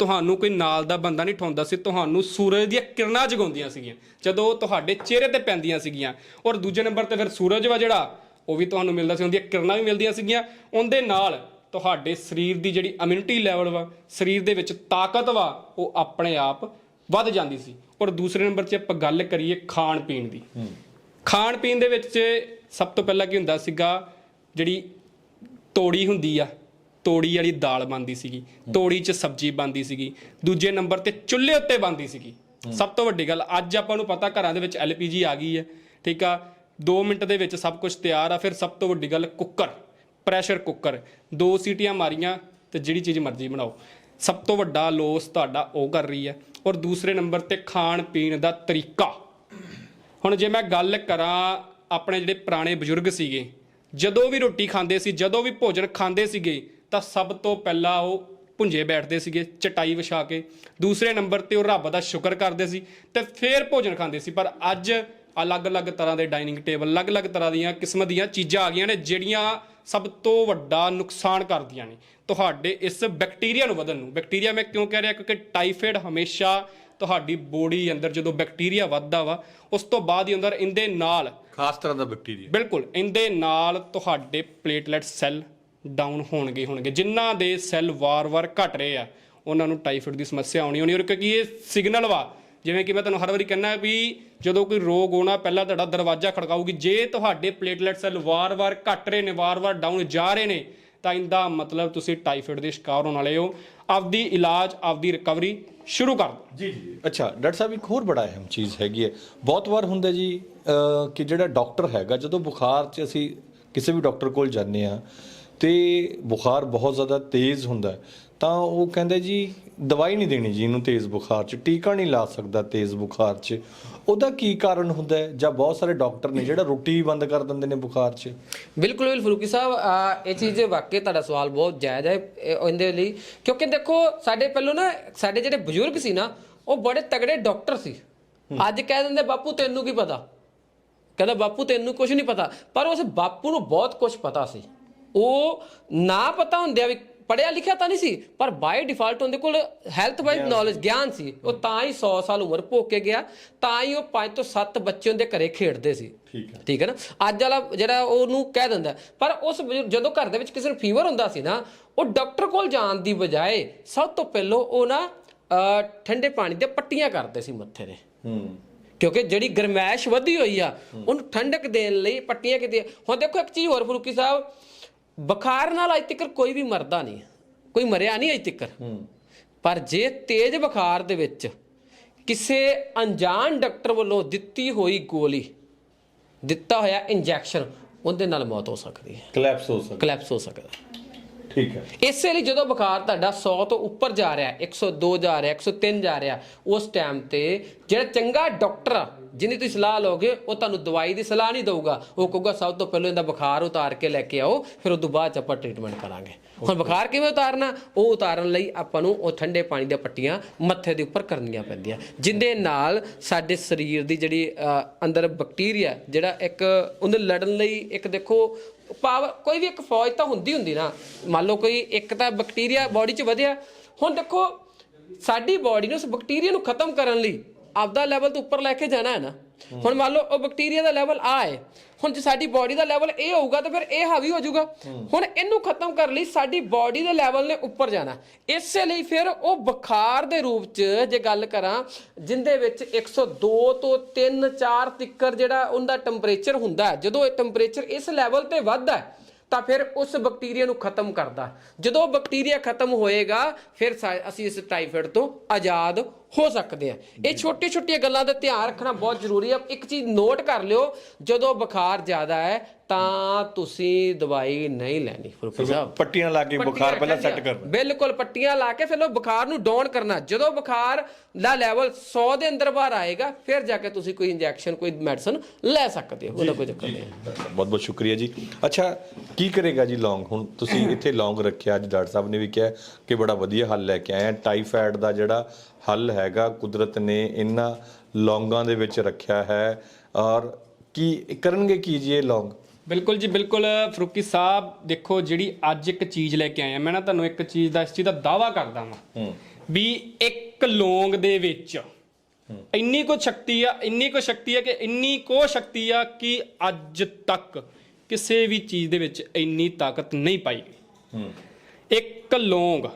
ਤੁਹਾਨੂੰ ਕੋਈ ਨਾਲ ਦਾ ਬੰਦਾ ਨਹੀਂ ਠਾਉਂਦਾ ਸੀ ਤੁਹਾਨੂੰ ਸੂਰਜ ਦੀਆਂ ਕਿਰਨਾਂ ਜਗਾਉਂਦੀਆਂ ਸੀਗੀਆਂ। ਜਦੋਂ ਉਹ ਤੁਹਾਡੇ ਚਿਹਰੇ ਤੇ ਪੈਂਦੀਆਂ ਸੀਗੀਆਂ। ਔਰ ਦੂਜੇ ਨੰਬਰ ਤੇ ਫਿਰ ਸੂਰਜ ਵਾ ਜਿਹੜਾ ਉਹ ਵੀ ਤੁਹਾਨੂੰ ਮਿਲਦਾ ਸੀ ਉਹਦੀਆਂ ਕਿਰਨਾਂ ਵੀ ਮਿਲਦੀਆਂ ਸੀਗੀਆਂ। ਉਹਦੇ ਨਾਲ ਤੁਹਾਡੇ ਸਰੀਰ ਦੀ ਜਿਹੜੀ ਇਮਿਊਨਿਟੀ ਲੈਵਲ ਵਾ ਸਰੀਰ ਦੇ ਵਿੱਚ ਤਾਕਤ ਵਾ ਉਹ ਆਪਣੇ ਆਪ ਵੱਧ ਜਾਂਦੀ ਸੀ। ਔਰ ਦੂਸਰੇ ਨੰਬਰ 'ਤੇ ਆਪਾਂ ਗੱਲ ਕਰੀਏ ਖਾਣ ਪੀਣ ਦੀ। ਖਾਣ ਪੀਣ ਦੇ ਵਿੱਚ ਸਭ ਤੋਂ ਪਹਿਲਾਂ ਕੀ ਹੁੰਦਾ ਸੀਗਾ ਜਿਹੜੀ ਤੋੜੀ ਹੁੰਦੀ ਆ, ਤੋੜੀ ਵਾਲੀ ਦਾਲ ਬਣਦੀ ਸੀਗੀ, ਤੋੜੀ 'ਚ ਸਬਜ਼ੀ ਬਣਦੀ ਸੀਗੀ, ਦੂਜੇ ਨੰਬਰ ਤੇ ਚੁੱਲ੍ਹੇ ਉੱਤੇ ਬਣਦੀ ਸੀਗੀ। ਸਭ ਤੋਂ ਵੱਡੀ ਗੱਲ, ਅੱਜ ਆਪਾਂ ਨੂੰ ਪਤਾ ਘਰਾਂ ਦੇ ਵਿੱਚ ਐਲਪੀਜੀ ਆ ਗਈ ਹੈ, ਠੀਕ ਆ? 2 ਮਿੰਟ ਦੇ ਵਿੱਚ ਸਭ ਕੁਝ ਤਿਆਰ ਆ, ਫਿਰ ਸਭ ਤੋਂ ਵੱਡੀ ਗੱਲ ਕੁੱਕਰ ਪ੍ਰੈਸ਼ਰ ਕੁੱਕਰ ਦੋ ਸੀਟੀਆਂ ਮਾਰੀਆਂ ਤੇ ਜਿਹੜੀ ਚੀਜ਼ ਮਰਜ਼ੀ ਬਣਾਓ। ਸਭ ਤੋਂ ਵੱਡਾ ਲੋਸ ਤੁਹਾਡਾ ਉਹ ਕਰ ਰਹੀ ਹੈ। ਔਰ ਦੂਸਰੇ ਨੰਬਰ ਤੇ ਖਾਣ ਪੀਣ ਦਾ ਤਰੀਕਾ। ਹੁਣ ਜੇ ਮੈਂ ਗੱਲ ਕਰਾਂ ਆਪਣੇ ਜਿਹੜੇ ਪੁਰਾਣੇ ਬਜ਼ੁਰਗ ਸੀਗੇ ਜਦੋਂ ਵੀ ਰੋਟੀ ਖਾਂਦੇ ਸੀ, ਜਦੋਂ ਵੀ ਭੋਜਨ ਖਾਂਦੇ ਸੀਗੇ, ਤਾਂ ਸਭ ਤੋਂ ਪਹਿਲਾਂ ਉਹ ਭੁੰਜੇ ਬੈਠਦੇ ਸੀਗੇ, ਚਟਾਈ ਵਿਛਾ ਕੇ। ਦੂਸਰੇ ਨੰਬਰ ਤੇ ਉਹ ਰੱਬ ਦਾ ਸ਼ੁਕਰ ਕਰਦੇ ਸੀ ਤੇ ਫਿਰ ਭੋਜਨ ਖਾਂਦੇ ਸੀ। ਪਰ ਅੱਜ ਅਲੱਗ-ਅਲੱਗ ਤਰ੍ਹਾਂ ਦੇ ਡਾਈਨਿੰਗ ਟੇਬਲ, ਅਲੱਗ-ਅਲੱਗ ਤਰ੍ਹਾਂ ਦੀਆਂ ਕਿਸਮ ਦੀਆਂ ਚੀਜ਼ਾਂ ਆ ਗਈਆਂ ਨੇ, ਜਿਹੜੀਆਂ ਸਭ ਤੋਂ ਵੱਡਾ ਨੁਕਸਾਨ ਕਰਦੀਆਂ ਨੇ। ਤੁਹਾਡੇ ਇਸ ਬੈਕਟੀਰੀਆ ਨੂੰ ਵਧਣ ਨੂੰ। ਬੈਕਟੀਰੀਆ ਮੈਂ ਕਿਉਂ ਕਹਿ ਰਿਹਾ? ਕਿਉਂਕਿ ਟਾਈਫਾਇਡ ਹਮੇਸ਼ਾ ਤੁਹਾਡੀ ਬੋਡੀ ਅੰਦਰ ਜਦੋਂ ਬੈਕਟੀਰੀਆ ਵੱਧਦਾ ਵਾ, ਉਸ ਤੋਂ ਬਾਅਦ ਹੀ ਅੰਦਰ ਇਹਦੇ ਨਾਲ ਖਾਸ ਤਰ੍ਹਾਂ ਦਾ ਬੈਕਟੀਰੀਆ ਬਿਲਕੁਲ, ਇਹਦੇ ਨਾਲ ਤੁਹਾਡੇ ਪਲੇਟਲੈਟ ਸੈੱਲ ਡਾਊਨ ਹੋਣਗੇ ਹੋਣਗੇ। ਜਿਨ੍ਹਾਂ ਦੇ ਸੈੱਲ ਵਾਰ-ਵਾਰ ਘਟ ਰਹੇ ਆ, ਉਹਨਾਂ ਨੂੰ ਟਾਈਫਾਇਡ ਦੀ ਸਮੱਸਿਆ ਆਉਣੀ ਹੋਣੀ। ਔਰ ਕਿਉਂਕਿ ਇਹ ਸਿਗਨਲ ਵਾ, ਜਿਵੇਂ ਕਿ ਮੈਂ ਤੁਹਾਨੂੰ ਹਰ ਵਾਰੀ ਕਹਿੰਦਾ ਵੀ ਜਦੋਂ ਕੋਈ ਰੋਗ ਹੋਣਾ ਪਹਿਲਾਂ ਤੁਹਾਡਾ ਦਰਵਾਜ਼ਾ ਖੜਕਾਊਗੀ। ਜੇ ਤੁਹਾਡੇ ਪਲੇਟਲੈਟ ਸੈੱਲ ਵਾਰ-ਵਾਰ ਘਟ ਰਹੇ ਨੇ, ਵਾਰ-ਵਾਰ ਡਾਊਨ ਜਾ ਰਹੇ ਨੇ ਤਾਂ ਇਹਦਾ ਮਤਲਬ ਤੁਸੀਂ ਟਾਈਫਾਇਡ ਦੇ ਸ਼ਿਕਾਰ ਹੋਣ ਵਾਲੇ ਹੋ। ਆਪਦੀ ਇਲਾਜ ਆਪਦੀ ਰਿਕਵਰੀ ਸ਼ੁਰੂ ਕਰ ਦਿਓ। ਜੀ ਜੀ ਅੱਛਾ ਡਾਕਟਰ ਸਾਹਿਬ ਇੱਕ ਹੋਰ ਬੜਾ ਅਹਿਮ ਚੀਜ਼ ਹੈਗੀ ਹੈ। ਬਹੁਤ ਵਾਰ ਹੁੰਦਾ ਜੀ ਕਿ ਜਿਹੜਾ ਡਾਕਟਰ ਹੈਗਾ ਜਦੋਂ ਬੁਖਾਰ 'ਚ ਅਸੀਂ ਕਿਸੇ ਵੀ ਡਾਕਟਰ ਕੋਲ ਜਾਂਦੇ ਆ ਤੇ ਬੁਖਾਰ ਬਹੁਤ ਜ਼ਿਆਦਾ ਤੇਜ਼ ਹੁੰਦਾ ਹੈ, ਤਾਂ ਉਹ ਕਹਿੰਦੇ ਜੀ ਦਵਾਈ ਨਹੀਂ ਦੇਣੀ ਜੀ ਇਹਨੂੰ ਤੇਜ਼ ਬੁਖਾਰ 'ਚ। ਟੀਕਾ ਨਹੀਂ ਲਾ ਸਕਦਾ ਤੇਜ਼ ਬੁਖਾਰ 'ਚ। ਉਹਦਾ ਕੀ ਕਾਰਨ ਹੁੰਦਾ ਹੈ? ਜਾਂ ਬਹੁਤ ਸਾਰੇ ਡਾਕਟਰ ਨੇ ਜਿਹੜਾ ਰੋਟੀ ਬੰਦ ਕਰ ਦਿੰਦੇ ਨੇ ਬੁਖਾਰ 'ਚ। ਬਿਲਕੁਲ ਬਿਲਕੁਲ ਫਰੂਕੀ ਸਾਹਿਬ ਇਹ ਚੀਜ਼ ਵਾਕਈ ਤੁਹਾਡਾ ਸਵਾਲ ਬਹੁਤ ਜਾਇਜ਼ ਹੈ ਇਹ ਉਹਦੇ ਲਈ। ਕਿਉਂਕਿ ਦੇਖੋ ਸਾਡੇ ਪਹਿਲੋਂ ਨਾ ਸਾਡੇ ਜਿਹੜੇ ਬਜ਼ੁਰਗ ਸੀ ਨਾ ਉਹ ਬੜੇ ਤਗੜੇ ਡਾਕਟਰ ਸੀ। ਅੱਜ ਕਹਿ ਦਿੰਦੇ ਬਾਪੂ ਤੈਨੂੰ ਕੀ ਪਤਾ? ਕਹਿੰਦਾ ਬਾਪੂ ਤੈਨੂੰ ਕੁਝ ਨਹੀਂ ਪਤਾ। ਪਰ ਉਸ ਬਾਪੂ ਨੂੰ ਬਹੁਤ ਕੁਝ ਪਤਾ ਸੀ। ਉਹ ਨਾ ਪਤਾ ਹੁੰਦਿਆ ਵੀ ਪੜਿਆ ਲਿਖਿਆ ਤਾਂ ਨਹੀਂ ਸੀ ਪਰ ਬਾਈ ਡਿਫਾਲਟ ਉਹਦੇ ਕੋਲ ਹੈਲਥ ਵਾਈਜ਼ ਨੌਲੇਜ ਗਿਆਨ ਸੀ। ਉਹ ਤਾਂ ਹੀ 100 ਸਾਲ ਉਮਰ ਭੋਗ ਕੇ ਗਿਆ ਤਾਂ ਹੀ ਉਹ 5 ਤੋਂ 7 ਬੱਚੇ ਉਹਦੇ ਘਰੇ ਖੇਡਦੇ ਸੀ। ਠੀਕ ਹੈ। ਠੀਕ ਹੈ ਨਾ? ਅੱਜ ਵਾਲਾ ਜਿਹੜਾ ਉਹਨੂੰ ਕਹਿ ਦਿੰਦਾ। ਪਰ ਉਸ ਜਦੋਂ ਘਰ ਦੇ ਵਿੱਚ ਕਿਸੇ ਨੂੰ ਫੀਵਰ ਹੁੰਦਾ ਸੀ ਨਾ ਉਹ ਡਾਕਟਰ ਕੋਲ ਜਾਣ ਦੀ ਬਜਾਏ ਸਭ ਤੋਂ ਪਹਿਲਾਂ ਉਹ ਨਾ ਠੰਡੇ ਪਾਣੀ ਦੇ ਪੱਟੀਆਂ ਕਰਦੇ ਸੀ ਮੱਥੇ ਦੇ ਹੂੰ। ਕਿਉਂਕਿ ਜਿਹੜੀ ਗਰਮੈਸ਼ ਵਧੀ ਹੋਈ ਆ ਉਹਨੂੰ ਠੰਡਕ ਦੇਣ ਲਈ ਪੱਟੀਆਂ ਕਿਤੇ ਹੁਣ ਦੇਖੋ ਇੱਕ ਚੀਜ਼ ਹੋਰ ਫਰੂਕੀ ਸਾਹਿਬ ਬੁਖਾਰ ਨਾਲ ਅਜ ਤੱਕ ਕੋਈ ਵੀ ਮਰਦਾ ਨਹੀਂ ਕੋਈ ਮਰਿਆ ਨਹੀਂ ਅਜ ਤੱਕ ਪਰ ਜੇ ਤੇਜ਼ ਬੁਖਾਰ ਦੇ ਵਿੱਚ ਕਿਸੇ ਅਣਜਾਣ ਡਾਕਟਰ ਵੱਲੋਂ ਦਿੱਤੀ ਹੋਈ ਗੋਲੀ ਦਿੱਤਾ ਹੋਇਆ ਇੰਜੈਕਸ਼ਨ ਉਹਦੇ ਨਾਲ ਮੌਤ ਹੋ ਸਕਦੀ ਹੈ। ਕਲੈਪਸ ਹੋ ਸਕਦਾ। ਕਲੈਪਸ ਹੋ ਸਕਦਾ। ਠੀਕ ਹੈ। ਇਸੇ ਲਈ ਜਦੋਂ ਬੁਖਾਰ ਤੁਹਾਡਾ 100 ਤੋਂ ਉੱਪਰ ਜਾ ਰਿਹਾ 102 ਜਾ ਰਿਹਾ 103 ਜਾ ਰਿਹਾ ਉਸ ਟਾਈਮ ਤੇ ਜਿਹੜਾ ਚੰਗਾ ਡਾਕਟਰ ਆ, ਜਿਹਦੀ ਤੁਸੀਂ ਸਲਾਹ ਲਓਗੇ ਉਹ ਤੁਹਾਨੂੰ ਦਵਾਈ ਦੀ ਸਲਾਹ ਨਹੀਂ ਦਊਗਾ। ਉਹ ਕਹੂਗਾ ਸਭ ਤੋਂ ਪਹਿਲਾਂ ਇਹਦਾ ਬੁਖਾਰ ਉਤਾਰ ਕੇ ਲੈ ਕੇ ਆਓ ਫਿਰ ਉਸ ਤੋਂ ਬਾਅਦ 'ਚ ਆਪਾਂ ਟ੍ਰੀਟਮੈਂਟ ਕਰਾਂਗੇ। ਹੁਣ ਬੁਖਾਰ ਕਿਵੇਂ ਉਤਾਰਨਾ? ਉਹ ਉਤਾਰਨ ਲਈ ਆਪਾਂ ਨੂੰ ਉਹ ਠੰਡੇ ਪਾਣੀ ਦੀਆਂ ਪੱਟੀਆਂ ਮੱਥੇ ਦੇ ਉੱਪਰ ਕਰਨੀਆਂ ਪੈਂਦੀਆਂ ਜਿੰਦੇ ਨਾਲ ਸਾਡੇ ਸਰੀਰ ਦੀ ਜਿਹੜੀ ਅੰਦਰ ਬੈਕਟੀਰੀਆ ਜਿਹੜਾ ਇੱਕ ਉਹਦੇ ਲੜਨ ਲਈ ਇੱਕ ਦੇਖੋ ਪਾਵਰ ਕੋਈ ਵੀ ਇੱਕ ਫੌਜ ਤਾਂ ਹੁੰਦੀ ਹੁੰਦੀ ਨਾ ਮੰਨ ਲਓ ਕੋਈ ਇੱਕ ਤਾਂ ਬੈਕਟੀਰੀਆ ਬਾਡੀ 'ਚ ਵਧਿਆ ਹੁਣ ਦੇਖੋ ਸਾਡੀ ਬਾਡੀ ਨੂੰ ਉਸ ਬੈਕਟੀਰੀਆ ਨੂੰ ਖਤਮ ਕਰਨ ਲਈ ਆਪਦਾ ਲੈਵਲ ਤੋਂ ਉੱਪਰ ਲੈ ਕੇ ਜਾਣਾ ਹੈ ਨਾ। ਹੁਣ ਮੰਨ ਲਓ ਉਹ ਬੈਕਟੀਰੀਆ ਦਾ ਲੈਵਲ ਆ ਹੈ। ਹੁਣ ਜੇ ਸਾਡੀ ਬਾਡੀ ਦਾ ਲੈਵਲ ਇਹ ਹੋਊਗਾ ਤਾਂ ਫਿਰ ਇਹ ਹਾਵੀ ਹੋ ਜਾਊਗਾ। ਹੁਣ ਇਹਨੂੰ ਖਤਮ ਕਰਨ ਲਈ ਸਾਡੀ ਬਾਡੀ ਦੇ ਲੈਵਲ ਨੇ ਉੱਪਰ ਜਾਣਾ। ਇਸੇ ਲਈ ਫਿਰ ਉਹ ਬੁਖਾਰ ਦੇ ਰੂਪ 'ਚ ਜੇ ਗੱਲ ਕਰਾਂ, ਜਿੰਦੇ ਵਿੱਚ 102 ਤੋਂ 3 4 ਤਿੱਕਰ ਜਿਹੜਾ ਉਹਦਾ ਟੈਂਪਰੇਚਰ ਹੁੰਦਾ ਜਦੋਂ ਇਹ ਟੈਂਪਰੇਚਰ ਇਸ ਲੈਵਲ ਤੇ ਵੱਧਦਾ ਤਾਂ ਫਿਰ ਉਸ ਬੈਕਟੀਰੀਆ ਨੂੰ ਖਤਮ ਕਰਦਾ। ਜਦੋਂ ਬੈਕਟੀਰੀਆ ਖਤਮ ਹੋਏਗਾ, ਫਿਰ ਅਸੀਂ ਇਸ ਟਾਈਫਾਇਡ ਤੋਂ ਆਜ਼ਾਦ ਹੋ ਸਕਦੇ ਆ। ਇਹ ਛੋਟੀ ਛੋਟੀਆਂ ਗੱਲਾਂ ਦਾ ਧਿਆਨ ਰੱਖਣਾ ਬਹੁਤ ਜ਼ਰੂਰੀ ਹੈ ਇੱਕ ਚੀਜ਼ ਨੋਟ ਕਰ ਲਿਓ ਜਦੋਂ ਬੁਖਾਰ ਜ਼ਿਆਦਾ ਹੈ ਤਾਂ ਤੁਸੀਂ ਦਵਾਈ ਨਹੀਂ ਲੈਣੀ। ਫਰੂਕੀ ਸਾਹਿਬ ਪੱਟੀਆਂ ਲਾ ਕੇ ਬੁਖਾਰ ਪਹਿਲਾਂ ਸੈੱਟ ਕਰਨਾ। ਬਿਲਕੁਲ ਪੱਟੀਆਂ ਲਾ ਕੇ ਫਿਰ ਉਹ ਬੁਖਾਰ ਨੂੰ ਡਾਊਨ ਕਰਨਾ। ਜਦੋਂ ਬੁਖਾਰ ਦਾ ਲੈਵਲ 100 ਦੇ ਅੰਦਰ ਬਾਹਰ ਆਏਗਾ ਫਿਰ ਜਾ ਕੇ ਤੁਸੀਂ ਕੋਈ ਇੰਜੈਕਸ਼ਨ ਕੋਈ ਮੈਡੀਸਨ ਲੈ ਸਕਦੇ ਹੋ। ਉਹਦਾ ਕੋਈ ਚੱਕਰ ਨਹੀਂ। ਬਹੁਤ ਬਹੁਤ ਸ਼ੁਕਰੀਆ ਜੀ। ਅੱਛਾ ਕੀ ਕਰੇਗਾ ਜੀ ਲੌਂਗ ਹੁਣ ਤੁਸੀਂ ਇੱਥੇ ਲੌਂਗ ਰੱਖਿਆ ਅੱਜ ਡਾਕਟਰ ਸਾਹਿਬ ਨੇ ਵੀ ਕਿਹਾ ਕਿ ਬੜਾ ਵਧੀਆ ਹੱਲ ਲੈ ਕੇ ਆਏ ਆ। ਟਾਈਫਾਇਡ ਦਾ ਜਿਹੜਾ ਹੱਲ ਹੈਗਾ। ਕੁਦਰਤ ਨੇ ਇਹਨਾਂ ਲੌਂਗਾਂ ਦੇ ਵਿੱਚ ਰੱਖਿਆ ਹੈ। ਔਰ ਕੀ ਕਰਨਗੇ ਕੀ ਜੀ ਇਹ ਲੌਂਗ? ਬਿਲਕੁਲ ਜੀ ਬਿਲਕੁਲ ਫਰੂਕੀ ਸਾਹਿਬ ਦੇਖੋ ਜਿਹੜੀ ਅੱਜ ਇੱਕ ਚੀਜ਼ ਲੈ ਕੇ ਆਇਆ ਮੈਂ ਨਾ ਤੁਹਾਨੂੰ ਇੱਕ ਚੀਜ਼ ਦਾ ਇਸ ਚੀਜ਼ ਦਾ ਦਾਵਾ ਕਰਦਾ ਵਾਂ। ਵੀ ਇੱਕ ਲੌਂਗ ਦੇ ਵਿੱਚ ਇੰਨੀ ਕੋ ਸ਼ਕਤੀ ਆ ਇੰਨੀ ਕੋ ਸ਼ਕਤੀ ਆ ਕਿ ਇੰਨੀ ਕੋ ਸ਼ਕਤੀ ਆ ਕਿ ਅੱਜ ਤੱਕ ਕਿਸੇ ਵੀ ਚੀਜ਼ ਦੇ ਵਿੱਚ ਇੰਨੀ ਤਾਕਤ ਨਹੀਂ ਪਾਈ ਗਈ। ਇੱਕ ਲੌਂਗ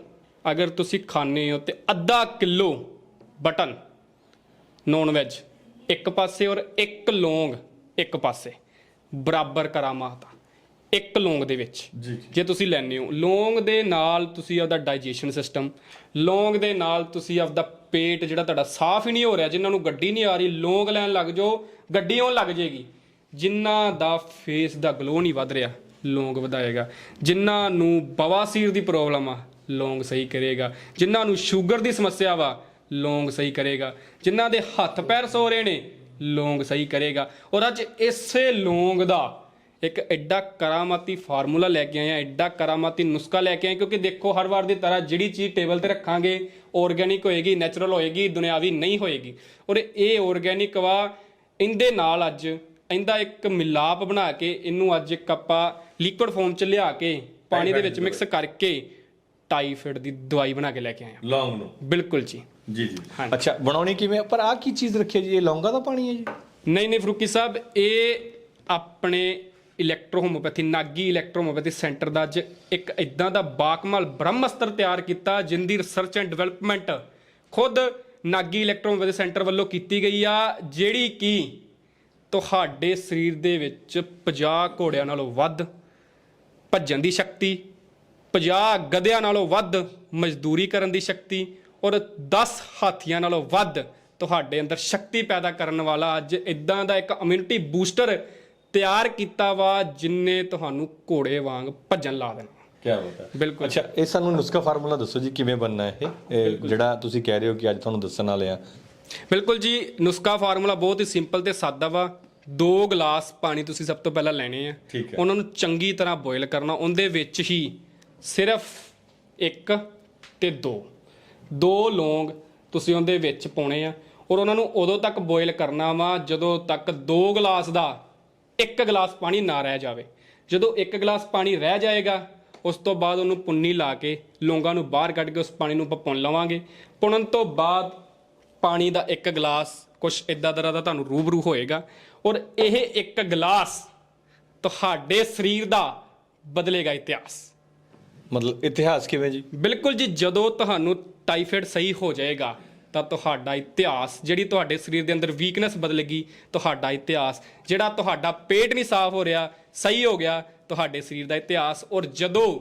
ਅਗਰ ਤੁਸੀਂ ਖਾਣੇ ਹੋ ਤੇ ਅੱਧਾ ਕਿਲੋ ਬਟਨ ਨੌਨ ਵੈਜ ਇੱਕ ਪਾਸੇ ਔਰ ਇੱਕ ਲੌਂਗ ਇੱਕ ਪਾਸੇ ਬਰਾਬਰ ਕਰਾਮਾਤ ਇੱਕ ਲੌਂਗ ਦੇ ਵਿੱਚ। ਜੇ ਤੁਸੀਂ ਲੈਣੇ ਹੋ ਲੌਂਗ ਦੇ ਨਾਲ ਤੁਸੀਂ ਆਪਦਾ ਡਾਈਜੈਸ਼ਨ ਸਿਸਟਮ ਲੌਂਗ ਦੇ ਨਾਲ ਤੁਸੀਂ ਆਪਦਾ ਪੇਟ ਜਿਹੜਾ ਤੁਹਾਡਾ ਸਾਫ਼ ਹੀ ਨਹੀਂ ਹੋ ਰਿਹਾ ਜਿਨ੍ਹਾਂ ਨੂੰ ਗੱਡੀ ਨਹੀਂ ਆ ਰਹੀ ਲੌਂਗ ਲੈਣ ਲੱਗ ਜਾਓ ਗੱਡੀ ਆਉਣ ਲੱਗ ਜੇਗੀ ਜਿਨ੍ਹਾਂ ਦਾ ਫੇਸ ਦਾ ਗਲੋ ਨਹੀਂ ਵੱਧ ਰਿਹਾ ਲੌਂਗ ਵਧਾਏਗਾ। ਜਿਨ੍ਹਾਂ ਨੂੰ ਬਵਾਸੀਰ ਦੀ ਪ੍ਰੋਬਲਮ ਆ ਲੌਂਗ ਸਹੀ ਕਰੇਗਾ। ਜਿਨ੍ਹਾਂ ਨੂੰ ਸ਼ੂਗਰ ਦੀ ਸਮੱਸਿਆ ਵਾ ਲੌਂਗ ਸਹੀ ਕਰੇਗਾ। ਜਿਨ੍ਹਾਂ ਦੇ ਹੱਥ ਪੈਰ ਸੋ ਰਹੇ ਨੇ ਲੌਂਗ ਸਹੀ ਕਰੇਗਾ। ਔਰ ਅੱਜ ਇਸੇ ਲੌਂਗ ਦਾ ਇੱਕ ਐਡਾ ਕਰਾਮਾਤੀ ਫਾਰਮੂਲਾ ਲੈ ਕੇ ਆਏ ਆ ਐਡਾ ਕਰਾਮਾਤੀ ਨੁਸਖਾ ਲੈ ਕੇ ਆਏ ਕਿਉਂਕਿ ਦੇਖੋ ਹਰ ਵਾਰ ਦੀ ਤਰ੍ਹਾਂ ਜਿਹੜੀ ਚੀਜ਼ ਟੇਬਲ ਤੇ ਰੱਖਾਂਗੇ ਆਰਗੇਨਿਕ ਹੋਏਗੀ ਨੈਚੁਰਲ ਹੋਏਗੀ ਦੁਨਿਆਵੀ ਨਹੀਂ ਹੋਏਗੀ। ਔਰ ਇਹ ਆਰਗੇਨਿਕ ਵਾ ਇਹਦੇ ਨਾਲ ਅੱਜ ਇਹਦਾ ਇੱਕ ਮਿਲਾਪ ਬਣਾ ਕੇ ਇਹਨੂੰ ਅੱਜ ਇੱਕ ਆਪਾਂ ਲਿਕੁਇਡ ਫਾਰਮ ਚ ਲਿਆ ਕੇ ਪਾਣੀ ਦੇ ਵਿੱਚ ਮਿਕਸ ਕਰਕੇ ਟਾਈਫਾਇਡ ਦੀ ਦਵਾਈ ਬਣਾ ਕੇ ਲੈ ਕੇ ਆਏ ਆ ਲੌਂਗ ਨੂੰ? ਬਿਲਕੁਲ ਜੀ। ਜੀ ਜੀ। ਹਾਂਜੀ। ਅੱਛਾ ਬਣਾਉਣੀ ਕਿਵੇਂ ਪਰ ਆ ਕੀ ਚੀਜ਼ ਰੱਖੀ ਹੈ ਜੀ? ਇਹ ਲੌਂਗਾ ਦਾ ਪਾਣੀ ਹੈ ਜੀ? ਨਹੀਂ ਨਹੀਂ ਫਰੂਕੀ ਸਾਹਿਬ ਇਹ ਆਪਣੇ electro homeopathy Nagi electro homeopathy centre ਦਾ ਅੱਜ ਇੱਕ ਇਦਾਂ ਦਾ ਬਾਕਮਾਲ ਬ੍ਰਹਮਸਤਰ ਤਿਆਰ ਕੀਤਾ ਜਿੰਦੀ ਰਿਸਰਚ ਐਂਡ ਡਿਵੈਲਪਮੈਂਟ ਖੁਦ ਨਾਗੀ ਇਲੈਕਟ੍ਰੋ ਹੋਮੋਪੈਥੀ ਸੈਂਟਰ ਵੱਲੋਂ ਕੀਤੀ ਗਈ ਆ ਜਿਹੜੀ ਕਿ ਤੁਹਾਡੇ ਸਰੀਰ ਦੇ ਵਿੱਚ 50 ਘੋੜਿਆਂ ਨਾਲੋਂ ਵੱਧ ਭੱਜਣ ਦੀ ਸ਼ਕਤੀ 50 ਗਧਿਆਂ ਨਾਲੋਂ ਵੱਧ ਮਜ਼ਦੂਰੀ ਕਰਨ ਦੀ ਸ਼ਕਤੀ ਔਰ 10 ਹਾਥੀਆਂ ਨਾਲੋਂ ਵੱਧ ਤੁਹਾਡੇ ਅੰਦਰ ਸ਼ਕਤੀ ਪੈਦਾ ਕਰਨ ਵਾਲਾ ਅੱਜ ਇਦਾਂ ਦਾ ਇੱਕ ਇਮਿਊਨਿਟੀ ਬੂਸਟਰ ਤਿਆਰ ਕੀਤਾ ਵਾ ਜਿੰਨੇ ਤੁਹਾਨੂੰ ਘੋੜੇ ਵਾਂਗ ਭੱਜਣ ਲਾ ਦੇਣਾ। ਕੀ ਬਾਤ ਹੈ। ਬਿਲਕੁਲ। ਅੱਛਾ ਇਹ ਸਾਨੂੰ ਨੁਸਖਾ ਫਾਰਮੂਲਾ ਦੱਸੋ ਜੀ ਕਿਵੇਂ ਬਣਨਾ ਹੈ ਇਹ ਜਿਹੜਾ ਤੁਸੀਂ ਕਹਿ ਰਹੇ ਹੋ ਕਿ ਅੱਜ ਤੁਹਾਨੂੰ ਦੱਸਣ ਵਾਲੇ ਆ। ਬਿਲਕੁਲ ਜੀ ਨੁਸਖਾ ਫਾਰਮੂਲਾ ਬਹੁਤ ਹੀ ਸਿੰਪਲ ਤੇ ਸਾਦਾ ਵਾ। ਦੋ ਗਲਾਸ ਪਾਣੀ ਤੁਸੀਂ ਸਭ ਤੋਂ ਪਹਿਲਾਂ ਲੈਣੇ ਆ। ਉਹਨਾਂ ਨੂੰ ਚੰਗੀ ਤਰ੍ਹਾਂ ਬੋਇਲ ਕਰਨਾ ਉਹਦੇ ਵਿੱਚ ਹੀ ਸਿਰਫ ਇੱਕ ਤੇ ਦੋ। ਦੋ ਲੌਂਗ ਤੁਸੀਂ ਉਹਦੇ ਵਿੱਚ ਪਾਉਣੇ ਆ ਔਰ ਉਹਨਾਂ ਨੂੰ ਉਦੋਂ ਤੱਕ ਬੋਇਲ ਕਰਨਾ ਵਾ ਜਦੋਂ ਤੱਕ ਦੋ ਗਲਾਸ ਦਾ ਇੱਕ ਗਲਾਸ ਪਾਣੀ ਨਾ ਰਹਿ ਜਾਵੇ। ਜਦੋਂ ਇੱਕ ਗਲਾਸ ਪਾਣੀ ਰਹਿ ਜਾਏਗਾ, ਉਸ ਤੋਂ ਬਾਅਦ ਉਹਨੂੰ ਪੁੰਨੀ ਲਾ ਕੇ ਲੌਂਗਾਂ ਨੂੰ ਬਾਹਰ ਕੱਢ ਕੇ ਉਸ ਪਾਣੀ ਨੂੰ ਆਪਾਂ ਪੁੰਨ ਲਵਾਂਗੇ। ਪੁੰਨਣ ਤੋਂ ਬਾਅਦ ਪਾਣੀ ਦਾ ਇੱਕ ਗਲਾਸ ਕੁਝ ਇਦਾਂ ਤਰ੍ਹਾਂ ਦਾ ਤੁਹਾਨੂੰ ਰੂਬਰੂ ਹੋਏਗਾ ਔਰ ਇਹ ਇੱਕ ਗਲਾਸ ਤੁਹਾਡੇ ਸਰੀਰ ਦਾ ਬਦਲੇਗਾ ਇਤਿਹਾਸ। ਮਤਲਬ ਇਤਿਹਾਸ ਕਿਵੇਂ ਜੀ? ਬਿਲਕੁਲ ਜੀ, ਜਦੋਂ ਤੁਹਾਨੂੰ ਟਾਈਫਾਇਡ ਸਹੀ ਹੋ ਜਾਏਗਾ, ਤਾਂ ਤੁਹਾਡਾ ਇਤਿਹਾਸ, ਜਿਹੜੀ ਤੁਹਾਡੇ ਸਰੀਰ ਦੇ ਅੰਦਰ ਵੀਕਨੈਸ ਬਦਲੇਗੀ, ਤੁਹਾਡਾ ਇਤਿਹਾਸ। ਜਿਹੜਾ ਤੁਹਾਡਾ ਪੇਟ ਨਹੀਂ ਸਾਫ਼ ਹੋ ਰਿਹਾ, ਸਹੀ ਹੋ ਗਿਆ, ਤੁਹਾਡੇ ਸਰੀਰ ਦਾ ਇਤਿਹਾਸ। ਔਰ ਜਦੋਂ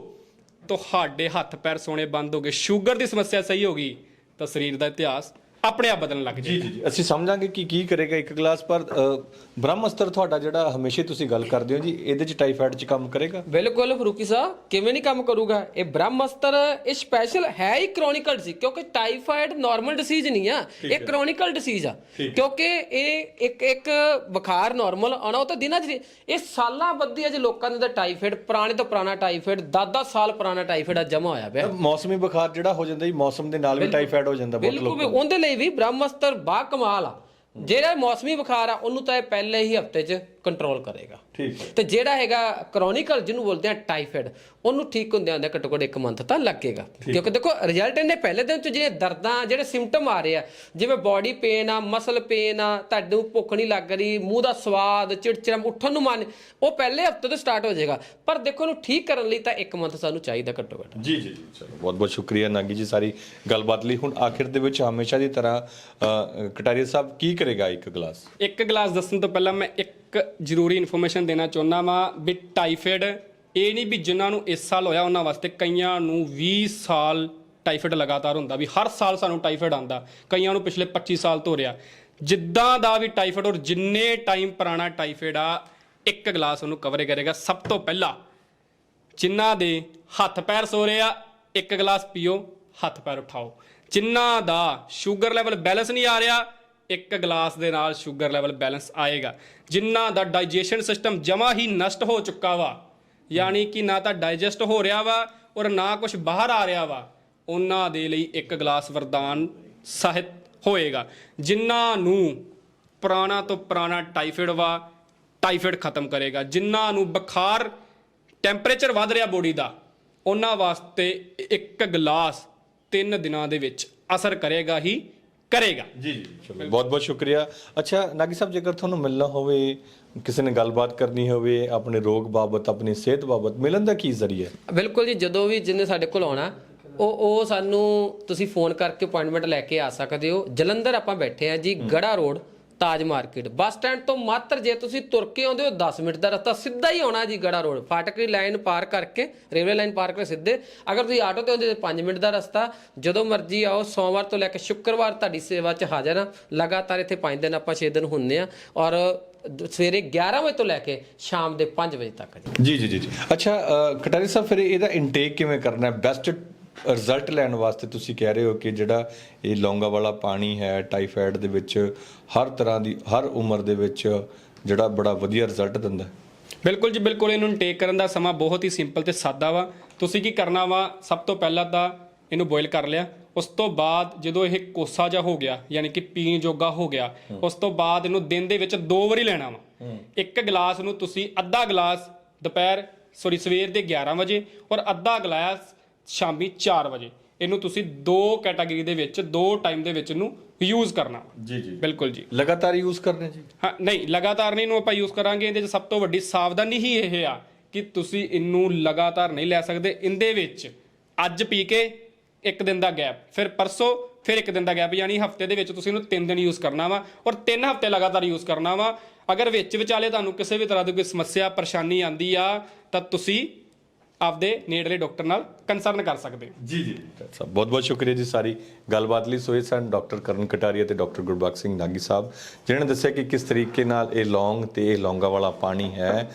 ਤੁਹਾਡੇ ਹੱਥ ਪੈਰ ਸੋਣੇ ਬੰਦ ਹੋ ਗਏ, ਸ਼ੂਗਰ ਦੀ ਸਮੱਸਿਆ ਸਹੀ ਹੋ ਗਈ, ਤਾਂ ਸਰੀਰ ਦਾ ਇਤਿਹਾਸ ਆਪਣੇ ਆਪ ਬਦਲਣ ਲੱਗ ਜਾਏਗਾ ਜੀ ਜੀ। ਅਸੀਂ ਸਮਝਾਂਗੇ ਕਿ ਕੀ ਕਰੇਗਾ ਇੱਕ ਗਲਾਸ ਪਰ ਅ, ਬ੍ਰਹਮਅਸਤਰ ਤੁਹਾਡਾ ਜਿਹੜਾ ਹਮੇਸ਼ਾ ਤੁਸੀਂ ਗੱਲ ਕਰਦੇ ਹੋ ਜੀ ਇਹਦੇ ਚ ਟਾਈਫਾਇਡ ਚ ਕੰਮ ਕਰੇਗਾ? ਬਿਲਕੁਲ ਫਰੂਕੀ ਸਾਹਿਬ ਕਿਵੇਂ ਨਹੀਂ ਕੰਮ ਕਰੂਗਾ? ਇਹ ਬ੍ਰਹਮਅਸਤਰ ਇਹ ਸਪੈਸ਼ਲ ਹੈ ਹੀ ਕ੍ਰੋਨਿਕਲ ਡਿਸੀਜ਼ ਕਿਉਂਕਿ ਟਾਈਫਾਇਡ ਨਾਰਮਲ ਡਿਸੀਜ਼ ਨਹੀਂ ਆ ਇਹ ਕ੍ਰੋਨਿਕਲ ਡਿਸੀਜ਼ ਆ। ਕਿਉਂਕਿ ਇਹ ਇੱਕ ਇੱਕ ਬੁਖਾਰ ਨਾਰਮਲ ਆਉਣਾ ਉਹ ਤਾਂ ਦਿਨਾਂ 'ਚ ਨਹੀਂ। ਇਹ ਸਾਲਾਂ ਬੱਧੀ ਅੱਜ ਲੋਕਾਂ ਦੇ ਅੰਦਰ ਟਾਈਫਾਇਡ ਪੁਰਾਣੇ ਤੋਂ ਪੁਰਾਣਾ ਟਾਈਫਾਇਡ 10-10 ਸਾਲ ਪੁਰਾਣਾ ਟਾਈਫਾਇਡ ਅੱਜ ਜਮਾ ਹੋਇਆ ਪਿਆ। ਮੌਸਮੀ ਬੁਖਾਰ ਜਿਹੜਾ ਹੋ ਜਾਂਦਾ ਜੀ ਮੌਸਮ ਦੇ ਨਾਲ ਵੀ ਟਾਈਫਾਇਡ ਹੋ ਜਾਂਦਾ ਬਹੁਤ ਬਿਲਕੁਲ ਵੀ ਉਹਦੇ ਲਈ ਵੀ ਬ੍ਰਹਮਸਤਰ ਬਾ ਕਮਾਲ ਆ। ਜਿਹੜਾ ਮੌਸਮੀ ਬੁਖਾਰ ਆ, ਉਹਨੂੰ ਤਾਂ ਇਹ ਪਹਿਲੇ ਹੀ ਹਫ਼ਤੇ 'ਚ ਕੰਟਰੋਲ ਕਰੇਗਾ। ਠੀਕ ਹੈ। ਤੇ ਜਿਹੜਾ ਹੈਗਾ ਕ੍ਰੋਨਿਕਲ ਜਿਹਨੂੰ ਬੋਲਦੇ ਆ ਟਾਈਫਾਇਡ ਉਹਨੂੰ ਠੀਕ ਹੁੰਦੇ ਆਂਦੇ ਘੱਟੋ ਘੱਟ ਇੱਕ ਮੰਥ ਤਾਂ ਲੱਗੇਗਾ। ਕਿਉਂਕਿ ਦੇਖੋ ਰਿਜ਼ਲਟ ਇਹਨੇ ਪਹਿਲੇ ਦਿਨ ਚ ਜਿਹੜੇ ਦਰਦਾਂ ਜਿਹੜੇ ਸਿੰਪਟਮ ਆ ਰਹੇ ਆ ਜਿਵੇਂ ਬਾਡੀ ਪੇਨ ਆ ਮਸਲ ਪੇਨ ਆ ਤੁਹਾਨੂੰ ਭੁੱਖ ਨਹੀਂ ਲੱਗ ਰਹੀ ਮੂੰਹ ਦਾ ਸਵਾਦ ਚਿੜਚਿੜਾ ਉੱਠਣ ਨੂੰ ਮਨ ਉਹ ਪਹਿਲੇ ਹਫ਼ਤੇ ਤੋਂ ਸਟਾਰਟ ਹੋ ਜਾਏਗਾ। ਪਰ ਦੇਖੋ ਇਹਨੂੰ ਠੀਕ ਕਰਨ ਲਈ ਤਾਂ ਇੱਕ ਮੰਥ ਸਾਨੂੰ ਚਾਹੀਦਾ ਘੱਟੋ ਘੱਟ। ਜੀ ਜੀ ਜੀ ਚਲੋ। ਬਹੁਤ ਬਹੁਤ ਸ਼ੁਕਰੀਆ ਨਾਗੀ ਜੀ ਸਾਰੀ ਗੱਲਬਾਤ ਲਈ। ਹੁਣ ਆਖਿਰ ਦੇ ਵਿੱਚ ਹਮੇਸ਼ਾ ਦੀ ਤਰ੍ਹਾਂ ਅ, ਕਟਾਰੀਆ ਸਾਹਿਬ ਕੀ ਕਰੇਗਾ ਇੱਕ ਗਲਾਸ? ਇੱਕ ਗਲਾਸ ਦੱਸਣ ਤੋਂ ਪਹਿਲਾਂ ਮੈਂ ਇੱਕ ਇੱਕ ਜ਼ਰੂਰੀ ਇਨਫੋਰਮੇਸ਼ਨ ਦੇਣਾ ਚਾਹੁੰਦਾ ਵਾਂ ਵੀ ਟਾਈਫਾਇਡ, ਇਹ ਨਹੀਂ ਵੀ ਜਿਨ੍ਹਾਂ ਨੂੰ ਇਸ ਸਾਲ ਹੋਇਆ, ਉਹਨਾਂ ਵਾਸਤੇ ਕਈਆਂ ਨੂੰ 20 ਸਾਲ ਟਾਈਫਾਇਡ ਲਗਾਤਾਰ ਹੁੰਦਾ ਵੀ ਹਰ ਸਾਲ ਸਾਨੂੰ ਟਾਈਫਾਇਡ ਆਂਦਾ ਕਈਆਂ ਨੂੰ ਪਿਛਲੇ 25 ਸਾਲ ਤੋਂ ਰਿਹਾ। ਜਿੱਦਾਂ ਦਾ ਵੀ ਟਾਈਫਾਇਡ ਔਰ ਜਿੰਨੇ ਟਾਈਮ ਪੁਰਾਣਾ ਟਾਈਫਾਇਡ ਆ, ਇੱਕ ਗਲਾਸ ਉਹਨੂੰ ਕਵਰ ਕਰੇਗਾ। ਸਭ ਤੋਂ ਪਹਿਲਾਂ ਜਿਨ੍ਹਾਂ ਦੇ ਹੱਥ ਪੈਰ ਸੋ ਰਹੇ ਆ, ਇੱਕ ਗਲਾਸ ਪੀਓ, ਹੱਥ ਪੈਰ ਉਠਾਓ। ਜਿਨ੍ਹਾਂ ਦਾ ਸ਼ੂਗਰ ਲੈਵਲ ਬੈਲੈਂਸ ਨਹੀਂ ਆ ਰਿਹਾ ਇੱਕ ਗਲਾਸ ਦੇ ਨਾਲ ਸ਼ੂਗਰ ਲੈਵਲ ਬੈਲੈਂਸ ਆਏਗਾ। ਜਿਨ੍ਹਾਂ ਦਾ ਡਾਈਜੈਸ਼ਨ ਸਿਸਟਮ ਜਮਾ ਹੀ ਨਸ਼ਟ ਹੋ ਚੁੱਕਾ ਵਾ, ਯਾਨੀ ਕਿ ਨਾ ਤਾਂ ਡਾਈਜੈਸਟ ਹੋ ਰਿਹਾ ਵਾ ਔਰ ਨਾ ਕੁਝ ਬਾਹਰ ਆ ਰਿਹਾ ਵਾ, ਉਹਨਾਂ ਦੇ ਲਈ ਇੱਕ ਗਲਾਸ ਵਰਦਾਨ ਸਹਿਤ ਹੋਏਗਾ। ਜਿਨ੍ਹਾਂ ਨੂੰ ਪੁਰਾਣਾ ਤੋਂ ਪੁਰਾਣਾ ਟਾਈਫਾਇਡ ਵਾ, ਟਾਈਫਾਇਡ ਖਤਮ ਕਰੇਗਾ। ਜਿਨ੍ਹਾਂ ਨੂੰ ਬੁਖਾਰ ਟੈਂਪਰੇਚਰ ਵੱਧ ਰਿਹਾ ਬੋਡੀ ਦਾ, ਉਹਨਾਂ ਵਾਸਤੇ ਇੱਕ ਗਲਾਸ 3 ਦਿਨਾਂ ਦੇ ਵਿੱਚ ਅਸਰ ਕਰੇਗਾ ਹੀ ਕਰੇਗਾ। ਜੀ ਜੀ। ਚਲੋ ਬਹੁਤ ਬਹੁਤ ਸ਼ੁਕਰੀਆ। ਅੱਛਾ ਨਾਗੀ ਸਾਹਿਬ ਜੇਕਰ ਤੁਹਾਨੂੰ ਮਿਲਣਾ ਹੋਵੇ ਕਿਸੇ ਨੇ ਗੱਲਬਾਤ ਕਰਨੀ ਹੋਵੇ ਆਪਣੇ ਰੋਗ ਬਾਬਤ ਆਪਣੀ ਸਿਹਤ ਬਾਬਤ ਮਿਲਣ ਦਾ ਕੀ ਜ਼ਰੀਆ? ਬਿਲਕੁਲ ਜੀ ਜਦੋਂ ਵੀ ਜਿੰਨੇ ਸਾਡੇ ਕੋਲ ਆਉਣਾ ਉਹ ਉਹ ਸਾਨੂੰ ਤੁਸੀਂ ਫੋਨ ਕਰਕੇ ਅਪਾਇੰਟਮੈਂਟ ਲੈ ਕੇ ਆ ਸਕਦੇ ਹੋ। ਜਲੰਧਰ ਆਪਾਂ ਬੈਠੇ ਆ ਜੀ Garha road. Taj market. Bus stand ਤੋਂ ਮਾਤਰ ਜੇ ਤੁਸੀਂ ਤੁਰ ਕੇ ਆਉਂਦੇ ਹੋ 10 ਮਿੰਟ ਦਾ ਰਸਤਾ ਸਿੱਧਾ ਹੀ ਆਉਣਾ ਜੀ ਗੜਾ ਰੋਡ। ਫਾਟਕ ਦੀ ਲਾਈਨ ਪਾਰ ਕਰਕੇ, ਰੇਲਵੇ ਲਾਈਨ ਪਾਰ ਕਰਕੇ ਸਿੱਧੇ। ਅਗਰ ਤੁਸੀਂ ਆਟੋ ਤੇ ਆਉਂਦੇ ਤਾਂ 5 ਮਿੰਟ ਦਾ ਰਸਤਾ। ਜਦੋਂ ਮਰਜ਼ੀ ਆਓ, ਸੋਮਵਾਰ ਤੋਂ ਲੈ ਕੇ ਸ਼ੁੱਕਰਵਾਰ ਤੁਹਾਡੀ ਸੇਵਾ 'ਚ ਹਾਜ਼ਰ ਆ ਲਗਾਤਾਰ ਇੱਥੇ 5 ਦਿਨ ਆਪਾਂ 6 ਦਿਨ ਹੁੰਨੇ ਆ ਔਰ ਸਵੇਰੇ 11 ਵਜੇ ਤੋਂ ਲੈ ਕੇ ਸ਼ਾਮ ਦੇ 5 ਵਜੇ ਤੱਕ ਜੀ। ਜੀ ਜੀ ਜੀ ਅੱਛਾ ਕਟਾਰੀ ਸਾਹਿਬ, ਫਿਰ ਇਹਦਾ ਇਨਟੇਕ ਕਿਵੇਂ ਕਰਨਾ ਹੈ? ਬੈਸਟ ਰਿਜ਼ਲਟ ਲੈਣ ਵਾਸਤੇ ਤੁਸੀਂ ਕਹਿ ਰਹੇ ਹੋ ਕਿ ਜਿਹੜਾ ਇਹ ਲੌਂਗਾ ਵਾਲਾ ਪਾਣੀ ਹੈ ਟਾਈਫਾਇਡ ਦੇ ਵਿੱਚ ਹਰ ਤਰ੍ਹਾਂ ਦੀ ਹਰ ਉਮਰ ਦੇ ਵਿੱਚ ਜਿਹੜਾ ਬੜਾ ਵਧੀਆ ਰਿਜ਼ਲਟ ਦਿੰਦਾ ਹੈ। ਬਿਲਕੁਲ ਜੀ ਬਿਲਕੁਲ। ਇਹਨੂੰ ਟੇਕ ਕਰਨ ਦਾ ਸਮਾਂ ਬਹੁਤ ਹੀ ਸਿੰਪਲ ਤੇ ਸਾਦਾ ਵਾ। ਤੁਸੀਂ ਕੀ ਕਰਨਾ ਵਾ? ਸਭ ਤੋਂ ਪਹਿਲਾਂ ਤਾਂ ਇਹਨੂੰ ਬੋਇਲ ਕਰ ਲਿਆ। ਉਸ ਤੋਂ ਬਾਅਦ ਜਦੋਂ ਇਹ ਕੋਸਾ ਜਿਹਾ ਹੋ ਗਿਆ ਯਾਨੀ ਕਿ ਪੀਣ ਜੋਗਾ ਹੋ ਗਿਆ ਉਸ ਤੋਂ ਬਾਅਦ ਇਹਨੂੰ ਦਿਨ ਦੇ ਵਿੱਚ ਦੋ ਵਾਰੀ ਲੈਣਾ ਵਾ। ਇੱਕ ਗਲਾਸ ਨੂੰ ਤੁਸੀਂ ਅੱਧਾ ਗਲਾਸ ਦੁਪਹਿਰ ਸੌਰੀ ਸਵੇਰ ਦੇ 11 ਵਜੇ ਔਰ ਅੱਧਾ ਗਲਾਸ ਸ਼ਾਮੀ 4 ਵਜੇ। ਇਹਨੂੰ ਤੁਸੀਂ ਦੋ ਕੈਟਾਗਰੀ ਦੇ ਵਿੱਚ ਦੋ ਟਾਈਮ ਦੇ ਵਿੱਚ ਇਹਨੂੰ ਯੂਜ਼ ਕਰਨਾ। ਜੀ ਜੀ। ਬਿਲਕੁਲ ਜੀ। ਲਗਾਤਾਰ ਯੂਜ਼ ਕਰਨੇ ਜੀ? ਹਾਂ ਨਹੀਂ ਲਗਾਤਾਰ ਨਹੀਂ ਇਹਨੂੰ ਆਪਾਂ ਯੂਜ਼ ਕਰਾਂਗੇ। ਇਹਦੇ 'ਚ ਸਭ ਤੋਂ ਵੱਡੀ ਸਾਵਧਾਨੀ ਹੀ ਇਹ ਆ ਕਿ ਤੁਸੀਂ ਇਹਨੂੰ ਲਗਾਤਾਰ ਨਹੀਂ ਲੈ ਸਕਦੇ। ਇਹਦੇ ਵਿੱਚ ਅੱਜ ਪੀ ਕੇ ਇੱਕ ਦਿਨ ਦਾ ਗੈਪ ਫਿਰ ਪਰਸੋਂ ਫਿਰ ਇੱਕ ਦਿਨ ਦਾ ਗੈਪ ਯਾਨੀ ਹਫ਼ਤੇ ਦੇ ਵਿੱਚ ਤੁਸੀਂ ਇਹਨੂੰ ਤਿੰਨ ਦਿਨ ਯੂਜ਼ ਕਰਨਾ ਵਾ ਔਰ ਤਿੰਨ ਹਫ਼ਤੇ ਲਗਾਤਾਰ ਯੂਜ਼ ਕਰਨਾ ਵਾ। ਅਗਰ ਵਿੱਚ ਵਿਚਾਲੇ ਤੁਹਾਨੂੰ ਕਿਸੇ ਵੀ ਤਰ੍ਹਾਂ ਦੀ ਕੋਈ ਸਮੱਸਿਆ ਪਰੇਸ਼ਾਨੀ ਆਂਦੀ ਆ ਤਾਂ ਤੁਸੀਂ ਆਪਦੇ ਨੇੜਲੇ ਡਾਕਟਰ ਨਾਲ ਕੰਸਰਨ ਕਰ ਸਕਦੇ ਹੋ। ਜੀ ਜੀ। ਸਾਹਿਬ ਬਹੁਤ ਬਹੁਤ ਸ਼ੁਕਰੀਆ ਜੀ ਸਾਰੀ ਗੱਲਬਾਤ ਲਈ। ਸੋ ਇਹ ਸਨ ਡਾਕਟਰ ਕਰਨ ਕਟਾਰੀਆ ਤੇ ਡਾਕਟਰ ਗੁਰਬਖਸ਼ ਸਿੰਘ ਨਾਗੀ ਸਾਹਿਬ ਜਿਨ੍ਹਾਂ ਨੇ ਦੱਸਿਆ ਕਿ ਕਿਸ ਤਰੀਕੇ ਨਾਲ ਇਹ ਲੌਂਗ ਤੇ ਇਹ ਲੌਂਗਾ ਵਾਲਾ ਪਾਣੀ ਹੈ।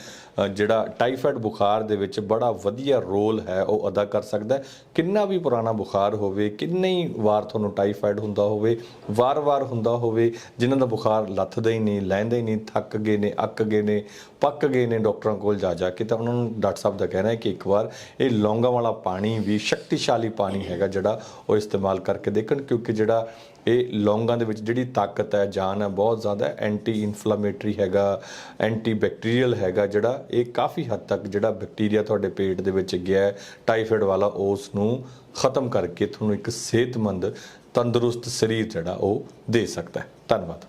ਜਿਹੜਾ ਟਾਈਫਾਇਡ ਬੁਖਾਰ ਦੇ ਵਿੱਚ ਬੜਾ ਵਧੀਆ ਰੋਲ ਹੈ, ਉਹ ਅਦਾ ਕਰ ਸਕਦਾ ਹੈ। ਕਿੰਨਾ ਵੀ ਪੁਰਾਣਾ ਬੁਖਾਰ ਹੋਵੇ, ਕਿੰਨੀ ਵਾਰ ਤੁਹਾਨੂੰ ਟਾਈਫਾਇਡ ਹੁੰਦਾ ਹੋਵੇ ਵਾਰ-ਵਾਰ ਹੁੰਦਾ ਹੋਵੇ, ਜਿਨ੍ਹਾਂ ਦਾ ਬੁਖਾਰ ਲੱਥਦਾ ਹੀ ਨਹੀਂ, ਲੈਂਦਾ ਹੀ ਨਹੀਂ, ਥੱਕ ਗਏ ਨੇ, ਅੱਕ ਗਏ ਨੇ, ਪੱਕ ਗਏ ਨੇ ਡਾਕਟਰਾਂ ਕੋਲ ਜਾ ਜਾ ਕੇ, ਤਾਂ ਉਹਨਾਂ ਨੂੰ ਡਾਕਟਰ ਸਾਹਿਬ ਦਾ ਕਹਿਣਾ ਹੈ ਕਿ ਇੱਕ ਵਾਰ ਇਹ ਲੌਂਗਾਂ ਵਾਲਾ ਪਾਣੀ ਵੀ ਸ਼ਕਤੀਸ਼ਾਲੀ ਪਾਣੀ ਹੈਗਾ ਜਿਹੜਾ ਉਹ ਇਸਤੇਮਾਲ ਕਰਕੇ ਦੇਖਣ, ਕਿਉਂਕਿ ਜਿਹੜਾ ਇਹ ਲੌਂਗਾਂ ਦੇ ਵਿੱਚ ਜਿਹੜੀ ਤਾਕਤ ਹੈ, ਜਾਨ ਹੈ, ਬਹੁਤ ਜ਼ਿਆਦਾ ਐਂਟੀ ਇਨਫਲੇਮੇਟਰੀ ਹੈਗਾ ਐਂਟੀ ਬੈਕਟੀਰੀਅਲ ਹੈਗਾ, ਜਿਹੜਾ ਇਹ ਕਾਫੀ ਹੱਦ ਤੱਕ ਜਿਹੜਾ ਬੈਕਟੀਰੀਆ ਤੁਹਾਡੇ ਪੇਟ ਦੇ ਵਿੱਚ ਗਿਆ ਹੈ ਟਾਈਫਾਇਡ ਵਾਲਾ ਉਸ ਨੂੰ ਖਤਮ ਕਰਕੇ ਤੁਹਾਨੂੰ ਇੱਕ ਸਿਹਤਮੰਦ ਤੰਦਰੁਸਤ ਸਰੀਰ ਜਿਹੜਾ ਉਹ ਦੇ ਸਕਦਾ ਹੈ। ਧੰਨਵਾਦ।